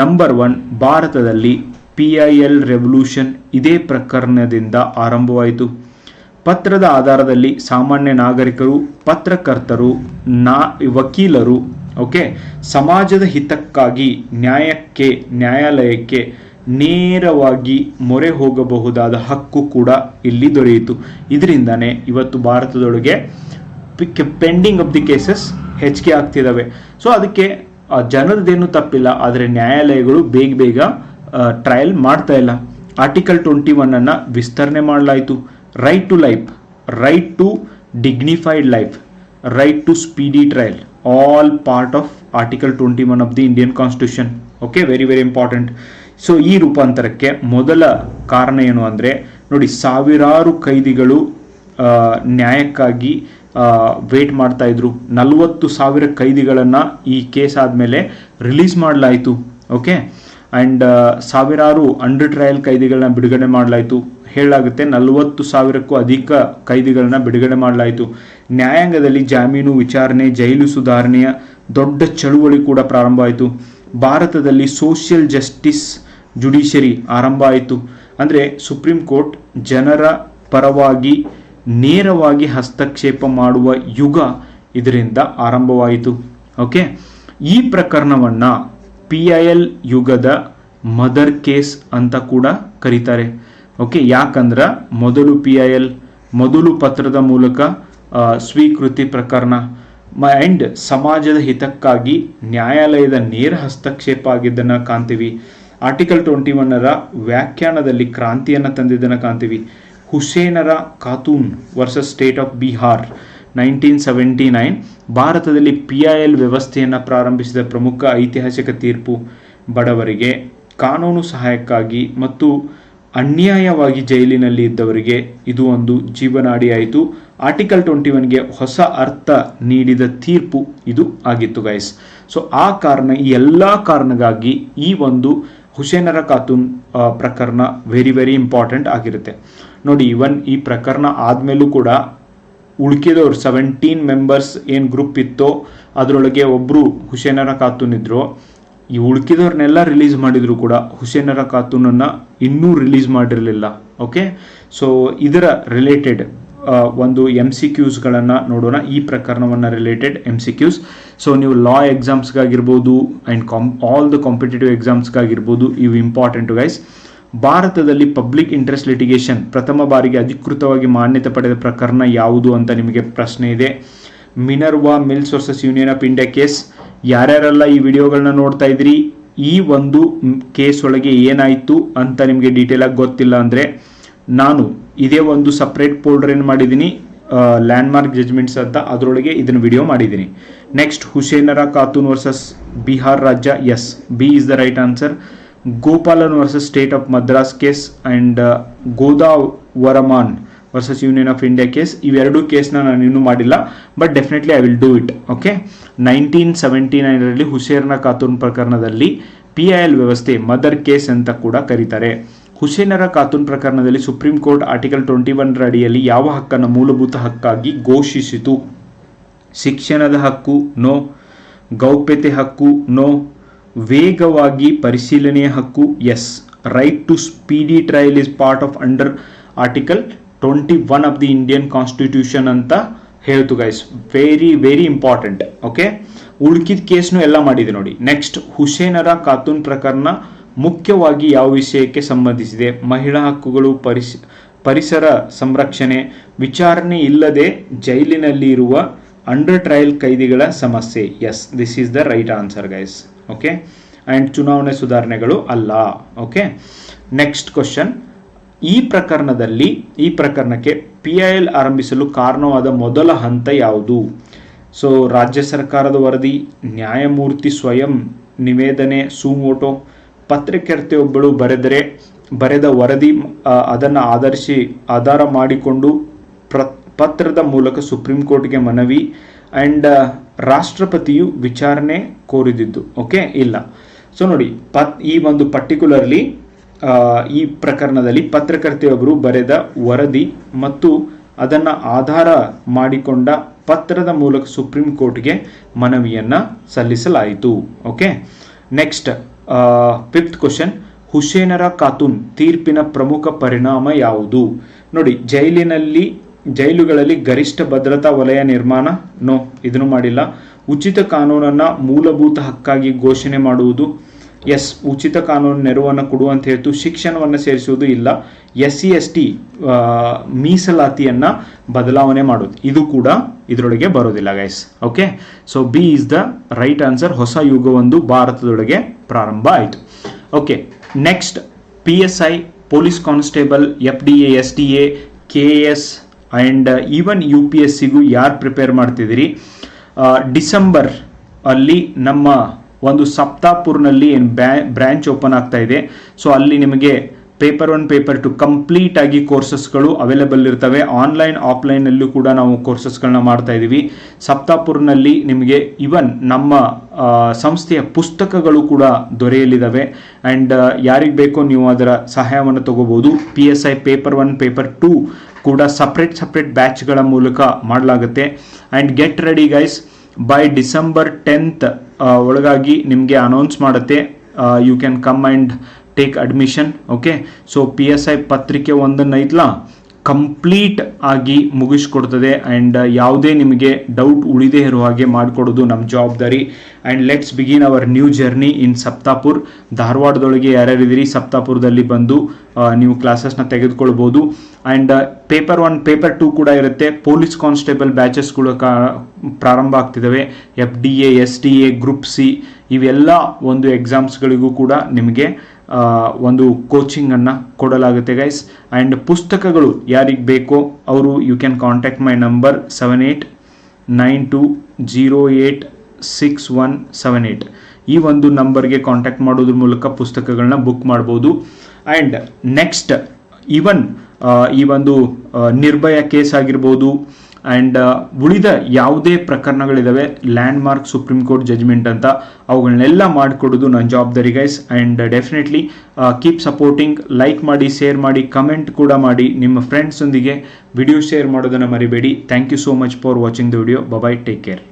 S1: ನಂಬರ್ ಒನ್ ಭಾರತದಲ್ಲಿ ಪಿ ಐ ಎಲ್ ರೆವಲ್ಯೂಷನ್ ಇದೇ ಪ್ರಕರಣದಿಂದ ಆರಂಭವಾಯಿತು. ಪತ್ರದ ಆಧಾರದಲ್ಲಿ ಸಾಮಾನ್ಯ ನಾಗರಿಕರು, ಪತ್ರಕರ್ತರು, ನಾ, ವಕೀಲರು, ಓಕೆ, ಸಮಾಜದ ಹಿತಕ್ಕಾಗಿ ನ್ಯಾಯಕ್ಕೆ, ನ್ಯಾಯಾಲಯಕ್ಕೆ ನೇರವಾಗಿ ಮೊರೆ ಹೋಗಬಹುದಾದ ಹಕ್ಕು ಕೂಡ ಇಲ್ಲಿ ದೊರೆಯಿತು. ಇದರಿಂದನೇ ಇವತ್ತು ಭಾರತದೊಳಗೆ ಪೆಂಡಿಂಗ್ ಆಫ್ ದಿ ಕೇಸಸ್ ಹೆಚ್ಚಿಗೆ ಆಗ್ತಿದ್ದಾವೆ ಸೊ ಅದಕ್ಕೆ ಜನರದೇನು ತಪ್ಪಿಲ್ಲ, ಆದರೆ ನ್ಯಾಯಾಲಯಗಳು ಬೇಗ ಬೇಗ ಟ್ರಯಲ್ ಮಾಡ್ತಾ ಇಲ್ಲ. ಆರ್ಟಿಕಲ್ ಟ್ವೆಂಟಿ ಒನ್ ಅನ್ನ ವಿಸ್ತರಣೆ ಮಾಡಲಾಯಿತು. Right to life right to dignified life right to speedy trial all part of article twenty one of the Indian constitution okay very very important so ಈ ರೂಪಾಂತರಕ್ಕೆ ಮೊದಲ ಕಾರಣ ಏನು ಅಂದರೆ, ನೋಡಿ, ಸಾವಿರಾರು ಕೈದಿಗಳು ನ್ಯಾಯಕ್ಕಾಗಿ ವೇಟ್ ಮಾಡ್ತಾ ಇದ್ರು. ನಲವತ್ತು ಸಾವಿರ ಕೈದಿಗಳನ್ನು ಈ ಕೇಸ್ ಆದಮೇಲೆ ರಿಲೀಸ್ ಮಾಡಲಾಯಿತು. ಓಕೆ ಆ್ಯಂಡ್ ಸಾವಿರಾರು ಅಂಡರ್ ಟ್ರಯಲ್ ಕೈದಿಗಳನ್ನ ಬಿಡುಗಡೆ ಮಾಡಲಾಯಿತು. ಹೇಳಲಾಗುತ್ತೆ. ನಲವತ್ತು ಸಾವಿರಕ್ಕೂ ಅಧಿಕ ಕೈದಿಗಳನ್ನ ಬಿಡುಗಡೆ ಮಾಡಲಾಯಿತು. ನ್ಯಾಯಾಂಗದಲ್ಲಿ ಜಾಮೀನು ವಿಚಾರಣೆ, ಜೈಲು ಸುಧಾರಣೆಯ ದೊಡ್ಡ ಚಳುವಳಿ ಕೂಡ ಪ್ರಾರಂಭ ಆಯಿತು. ಭಾರತದಲ್ಲಿ ಸೋಷಿಯಲ್ ಜಸ್ಟಿಸ್ ಜುಡಿಷರಿ ಆರಂಭ ಆಯಿತು. ಅಂದರೆ ಸುಪ್ರೀಂ ಕೋರ್ಟ್ ಜನರ ಪರವಾಗಿ ನೇರವಾಗಿ ಹಸ್ತಕ್ಷೇಪ ಮಾಡುವ ಯುಗ ಇದರಿಂದ ಆರಂಭವಾಯಿತು. ಓಕೆ? ಈ ಪ್ರಕರಣವನ್ನು ಪಿ ಐ ಎಲ್ ಯುಗದ ಮದರ್ ಕೇಸ್ ಅಂತ ಕೂಡ ಕರೀತಾರೆ. ಓಕೆ ಯಾಕಂದ್ರೆ ಮೊದಲು ಪಿ ಐ ಎಲ್ ಮೊದಲು ಪತ್ರದ ಮೂಲಕ ಸ್ವೀಕೃತಿ ಪ್ರಕರಣ ಆ್ಯಂಡ್ ಸಮಾಜದ ಹಿತಕ್ಕಾಗಿ ನ್ಯಾಯಾಲಯದ ನೇರ ಹಸ್ತಕ್ಷೇಪ ಆಗಿದ್ದನ್ನು ಕಾಣ್ತೀವಿ. ಆರ್ಟಿಕಲ್ ಟ್ವೆಂಟಿ ಒನ್ನರ ವ್ಯಾಖ್ಯಾನದಲ್ಲಿ ಕ್ರಾಂತಿಯನ್ನು ತಂದಿದ್ದನ್ನು ಕಾಣ್ತೀವಿ. Hussainara Khatoon versus state of Bihar nineteen seventy nine ಭಾರತದಲ್ಲಿ ಪಿ ಐ ಎಲ್ ವ್ಯವಸ್ಥೆಯನ್ನು ಪ್ರಾರಂಭಿಸಿದ ಪ್ರಮುಖ ಐತಿಹಾಸಿಕ ತೀರ್ಪು ಬಡವರಿಗೆ ಕಾನೂನು ಸಹಾಯಕ್ಕಾಗಿ ಮತ್ತು ಅನ್ಯಾಯವಾಗಿ ಜೈಲಿನಲ್ಲಿ ಇದ್ದವರಿಗೆ ಇದು ಒಂದು ಜೀವನಾಡಿಯಾಯಿತು. ಆರ್ಟಿಕಲ್ ಟ್ವೆಂಟಿ ಒನ್ಗೆ ಹೊಸ ಅರ್ಥ ನೀಡಿದ ತೀರ್ಪು ಇದು ಆಗಿತ್ತು ಗೈಸ್ ಸೊ ಆ ಕಾರಣ, ಈ ಎಲ್ಲ ಕಾರಣಗಾಗಿ ಈ ಒಂದು ಹುಸೇನರ ಖಾತೂನ್ ಪ್ರಕರಣ ವೆರಿ ವೆರಿ ಇಂಪಾರ್ಟೆಂಟ್ ಆಗಿರುತ್ತೆ. ನೋಡಿ ಇವನ್ ಈ ಪ್ರಕರಣ ಆದಮೇಲೂ ಕೂಡ ಉಳ್ಕಿದವ್ರು ಸೆವೆಂಟೀನ್ ಮೆಂಬರ್ಸ್ ಏನು ಗ್ರೂಪ್ ಇತ್ತೋ, ಅದರೊಳಗೆ ಒಬ್ಬರು ಹುಸೇನರ ಖಾತೂನ್ ಇದ್ರು. ಈ ಉಳ್ಕಿದವ್ರನ್ನೆಲ್ಲ ರಿಲೀಸ್ ಮಾಡಿದ್ರು ಕೂಡ ಹುಸೇನರ ಖಾತೂನನ್ನು ಇನ್ನೂ ರಿಲೀಸ್ ಮಾಡಿರಲಿಲ್ಲ ಓಕೆ ಸೊ ಇದರ ರಿಲೇಟೆಡ್ ಒಂದು ಎಂ ಸಿ ಕ್ಯೂಸ್ಗಳನ್ನು ನೋಡೋಣ. ಈ ಪ್ರಕರಣವನ್ನು related M C Qs so ನೀವು law ಎಕ್ಸಾಮ್ಸ್ಗಾಗಿರ್ಬೋದು and come all the competitive ಎಕ್ಸಾಮ್ಸ್ಗಾಗಿರ್ಬೋದು ಇವು ಇಂಪಾರ್ಟೆಂಟ್ ಗೈಸ್ ಭಾರತದಲ್ಲಿ ಪಬ್ಲಿಕ್ ಇಂಟ್ರೆಸ್ಟ್ ಲಿಟಿಗೇಷನ್ ಪ್ರಥಮ ಬಾರಿಗೆ ಅಧಿಕೃತವಾಗಿ ಮಾನ್ಯತೆ ಪಡೆದ ಪ್ರಕರಣ ಯಾವುದು ಅಂತ ನಿಮಗೆ ಪ್ರಶ್ನೆ ಇದೆ. Minerva mills versus union of India case ಯಾರ್ಯಾರೆಲ್ಲ ಈ ವಿಡಿಯೋಗಳನ್ನ ನೋಡ್ತಾ ಇದ್ರಿ, ಈ ಒಂದು ಕೇಸ್ ಒಳಗೆ ಏನಾಯಿತು ಅಂತ ನಿಮಗೆ ಡೀಟೇಲ್ ಆಗಿ ಗೊತ್ತಿಲ್ಲ ಅಂದರೆ ನಾನು ಇದೇ ಒಂದು ಸಪ್ರೇಟ್ ಫೋಲ್ಡರ್ ಏನು ಮಾಡಿದ್ದೀನಿ ಲ್ಯಾಂಡ್ಮಾರ್ಕ್ ಜಜ್ಮೆಂಟ್ಸ್ ಅಂತ ಅದರೊಳಗೆ ಇದನ್ನು ವಿಡಿಯೋ ಮಾಡಿದ್ದೀನಿ ನೆಕ್ಸ್ಟ್ ಹುಸೇನರ ಖಾತೂನ್ ವರ್ಸಸ್ ಬಿಹಾರ್ ರಾಜ್ಯ S B is the right answer Gopalan versus state of Madras case and Godavarman versus union of India case ಇವೆರಡೂ ಕೇಸ್ನ ನಾನು ಇನ್ನೂ ಮಾಡಿಲ್ಲ but definitely I will do it okay nineteen seventy ನೈನರಲ್ಲಿ ಹುಸೇರ್ನ ಖಾತೂನ್ ಪ್ರಕರಣದಲ್ಲಿ P I L ವ್ಯವಸ್ಥೆ mother case ಅಂತ ಕೂಡ ಕರೀತಾರೆ. ಹುಸೇನರ ಖಾತೂನ್ ಪ್ರಕರಣದಲ್ಲಿ supreme court article twenty one ಅಡಿಯಲ್ಲಿ ಯಾವ ಹಕ್ಕನ್ನು ಮೂಲಭೂತ ಹಕ್ಕಾಗಿ ಘೋಷಿಸಿತು? ಶಿಕ್ಷಣದ ಹಕ್ಕು? ನೋ. ಗೌಪ್ಯತೆ ಹಕ್ಕು? ನೋ. ವೇಗವಾಗಿ ಪರಿಶೀಲನೆಯ ಹಕ್ಕು? Yes. Right to speedy trial is part of under article twenty one of the Indian constitution ಅಂತ ಹೇಳ್ತು guys very very important okay ಉಳ್ಕಿದ ಕೇಸ್ನು ಎಲ್ಲ ಮಾಡಿದೆ ನೋಡಿ. ನೆಕ್ಸ್ಟ್ ಹುಸೇನರ ಖಾತೂನ್ ಪ್ರಕರಣ ಮುಖ್ಯವಾಗಿ ಯಾವ ವಿಷಯಕ್ಕೆ ಸಂಬಂಧಿಸಿದೆ? ಮಹಿಳಾ ಹಕ್ಕುಗಳು ಪರಿಸ್, ಪರಿಸರ ಸಂರಕ್ಷಣೆ, ವಿಚಾರಣೆ ಇಲ್ಲದೆ ಜೈಲಿನಲ್ಲಿ ಇರುವ ಅಂಡರ್ ಟ್ರಯಲ್ ಕೈದಿಗಳ ಸಮಸ್ಯೆ. Yes this is the right answer guys okay and ಚುನಾವಣೆ ಸುಧಾರಣೆಗಳು ಅಲ್ಲ ಓಕೆ ನೆಕ್ಸ್ಟ್ ಕ್ವಶನ್ ಈ ಪ್ರಕರಣದಲ್ಲಿ, ಈ ಪ್ರಕರಣಕ್ಕೆ ಪಿ ಐ ಎಲ್ ಆರಂಭಿಸಲು ಕಾರಣವಾದ ಮೊದಲ ಹಂತ ಯಾವುದು? ಸೊ ರಾಜ್ಯ ಸರ್ಕಾರದ ವರದಿ, ನ್ಯಾಯಮೂರ್ತಿ ಸ್ವಯಂ ನಿವೇದನೆ, ಸುಮೋಟೋ ಪತ್ರಕರ್ತೆಯೊಬ್ಬಳು ಬರೆದರೆ, ಬರೆದ ವರದಿ ಅದನ್ನು ಆಧರಿಸಿ ಆಧಾರ ಮಾಡಿಕೊಂಡು ಪ್ರ, ಪತ್ರದ ಮೂಲಕ ಸುಪ್ರೀಂ ಕೋರ್ಟ್ಗೆ ಮನವಿ ಆ್ಯಂಡ್ ರಾಷ್ಟ್ರಪತಿಯು ವಿಚಾರಣೆ ಕೋರಿದಿದ್ದು. ಓಕೆ ಇಲ್ಲ. ಸೊ ನೋಡಿ, ಪತ್, ಈ ಒಂದು ಪರ್ಟಿಕ್ಯುಲರ್ಲಿ ಈ ಪ್ರಕರಣದಲ್ಲಿ ಪತ್ರಕರ್ತೆಯೊಬ್ಬರು ಬರೆದ ವರದಿ ಮತ್ತು ಅದನ್ನು ಆಧಾರ ಮಾಡಿಕೊಂಡ ಪತ್ರದ ಮೂಲಕ ಸುಪ್ರೀಂ ಕೋರ್ಟ್ಗೆ ಮನವಿಯನ್ನು ಸಲ್ಲಿಸಲಾಯಿತು. Okay? Next fifth question, Hussainara Khatoon ತೀರ್ಪಿನ ಪ್ರಮುಖ ಪರಿಣಾಮ ಯಾವುದು? ನೋಡಿ, ಜೈಲಿನಲ್ಲಿ, ಜೈಲುಗಳಲ್ಲಿ ಗರಿಷ್ಠ ಭದ್ರತಾ ವಲಯ ನಿರ್ಮಾಣ? ನೋ, ಇದನ್ನು ಮಾಡಿಲ್ಲ. ಉಚಿತ ಕಾನೂನನ್ನು ಮೂಲಭೂತ ಹಕ್ಕಾಗಿ ಘೋಷಣೆ ಮಾಡುವುದು? ಎಸ್, ಉಚಿತ ಕಾನೂನು ನೆರವನ್ನು ಕೊಡುವಂತ ಹೇಳ್ತು. ಶಿಕ್ಷಣವನ್ನು ಸೇರಿಸುವುದು ಇಲ್ಲ. ಎಸ್ ಸಿ ಎಸ್ ಟಿ ಮೀಸಲಾತಿಯನ್ನು ಬದಲಾವಣೆ ಮಾಡೋದು. ಇದು ಕೂಡ ಇದರೊಳಗೆ ಬರೋದಿಲ್ಲ guys okay so B is the right answer ಹೊಸ ಯುಗವೊಂದು ಭಾರತದೊಳಗೆ ಪ್ರಾರಂಭ ಆಯಿತು. Okay next P S I police constable F D A S T A K S and even U P S ಸಿಗೂ ಯಾರು ಪ್ರಿಪೇರ್ ಮಾಡ್ತಿದ್ದೀರಿ? ಡಿಸೆಂಬರ್ ಅಲ್ಲಿ ನಮ್ಮ ಒಂದು ಸಪ್ತಾಪುರ್ನಲ್ಲಿ ಏನು ಬ್ರ್ಯಾಂಚ್ ಓಪನ್ ಆಗ್ತಾ ಇದೆ. ಸೊ, ಅಲ್ಲಿ ನಿಮಗೆ paper one, paper two complete ಆಗಿ ಕೋರ್ಸಸ್ಗಳು ಅವೈಲೇಬಲ್ ಇರ್ತವೆ. ಆನ್ಲೈನ್, ಆಫ್ಲೈನಲ್ಲೂ ಕೂಡ ನಾವು ಕೋರ್ಸಸ್ಗಳನ್ನ ಮಾಡ್ತಾ ಇದ್ದೀವಿ ಸಪ್ತಾಪುರ್ನಲ್ಲಿ ನಿಮಗೆ ಇವನ್ ನಮ್ಮ ಸಂಸ್ಥೆಯ ಪುಸ್ತಕಗಳು ಕೂಡ ದೊರೆಯಲಿದ್ದಾವೆ ಆ್ಯಂಡ್ ಯಾರಿಗೆ ಬೇಕೋ ನೀವು ಅದರ ಸಹಾಯವನ್ನು ತಗೋಬೋದು. P S I paper one, paper two ಕೂಡ ಸಪ್ರೇಟ್ ಸಪ್ರೇಟ್ ಬ್ಯಾಚ್ಗಳ ಮೂಲಕ ಮಾಡಲಾಗುತ್ತೆ. And get ready guys, by December tenth ಒಳಗಾಗಿ ನಿಮಗೆ ಅನೌನ್ಸ್ ಮಾಡುತ್ತೆ. You can come and take admission okay so P S I ಪತ್ರಿಕೆ ಒಂದನ್ನು ಐತ್ಲಾ? ಕಂಪ್ಲೀಟ್ ಆಗಿ ಮುಗಿಸ್ಕೊಡ್ತದೆ ಆ್ಯಂಡ್ ಯಾವುದೇ ನಿಮಗೆ ಡೌಟ್ ಉಳಿದೇ ಇರುವ ಹಾಗೆ ಮಾಡಿಕೊಡೋದು ನಮ್ಮ ಜವಾಬ್ದಾರಿ. And let's begin our new journey in Saptapur ಧಾರವಾಡದೊಳಗೆ ಯಾರ್ಯಾರಿದ್ದೀರಿ? ಸಪ್ತಾಪುರದಲ್ಲಿ ಬಂದು ನೀವು ಕ್ಲಾಸಸ್ನ ತೆಗೆದುಕೊಳ್ಬೋದು. And paper one paper two ಕೂಡ ಇರುತ್ತೆ. ಪೊಲೀಸ್ ಕಾನ್ಸ್ಟೇಬಲ್ ಬ್ಯಾಚಸ್ಗಳು ಕಾ, ಪ್ರಾರಂಭ ಆಗ್ತಿದ್ದಾವೆ. F D A S D A group C ಇವೆಲ್ಲ ಒಂದು ಎಕ್ಸಾಮ್ಸ್ಗಳಿಗೂ ಕೂಡ ನಿಮಗೆ ಒಂದು ಕೋಚಿಂಗನ್ನು ಕೊಡಲಾಗುತ್ತೆ ಗೈಸ್ ಆ್ಯಂಡ್ ಪುಸ್ತಕಗಳು ಯಾರಿಗೆ ಬೇಕೋ ಅವರು you can contact my number seven eight nine two zero eight six one seven eight ಈ ಒಂದು ನಂಬರ್ಗೆ ಕಾಂಟ್ಯಾಕ್ಟ್ ಮಾಡೋದ್ರ ಮೂಲಕ ಪುಸ್ತಕಗಳನ್ನ ಬುಕ್ ಮಾಡ್ಬೋದು. ಆ್ಯಂಡ್ ನೆಕ್ಸ್ಟ್ ಈವನ್ ಈ ಒಂದು ನಿರ್ಭಯ ಕೇಸ್ ಆಗಿರ್ಬೋದು ಆ್ಯಂಡ್ ಉಳಿದ ಯಾವುದೇ ಪ್ರಕರಣಗಳಿದಾವೆ landmark supreme court judgment ಅಂತ ಅವುಗಳನ್ನೆಲ್ಲ ಮಾಡಿಕೊಡೋದು ನನ್ನ ಜವಾಬ್ದಾರಿ guys and definitely keep supporting like ಮಾಡಿ ಶೇರ್ ಮಾಡಿ ಕಮೆಂಟ್ ಕೂಡ ಮಾಡಿ ನಿಮ್ಮ ಫ್ರೆಂಡ್ಸೊಂದಿಗೆ ವಿಡಿಯೋ ಶೇರ್ ಮಾಡೋದನ್ನು ಮರಿಬೇಡಿ. Thank you so much for watching the video bye bye take care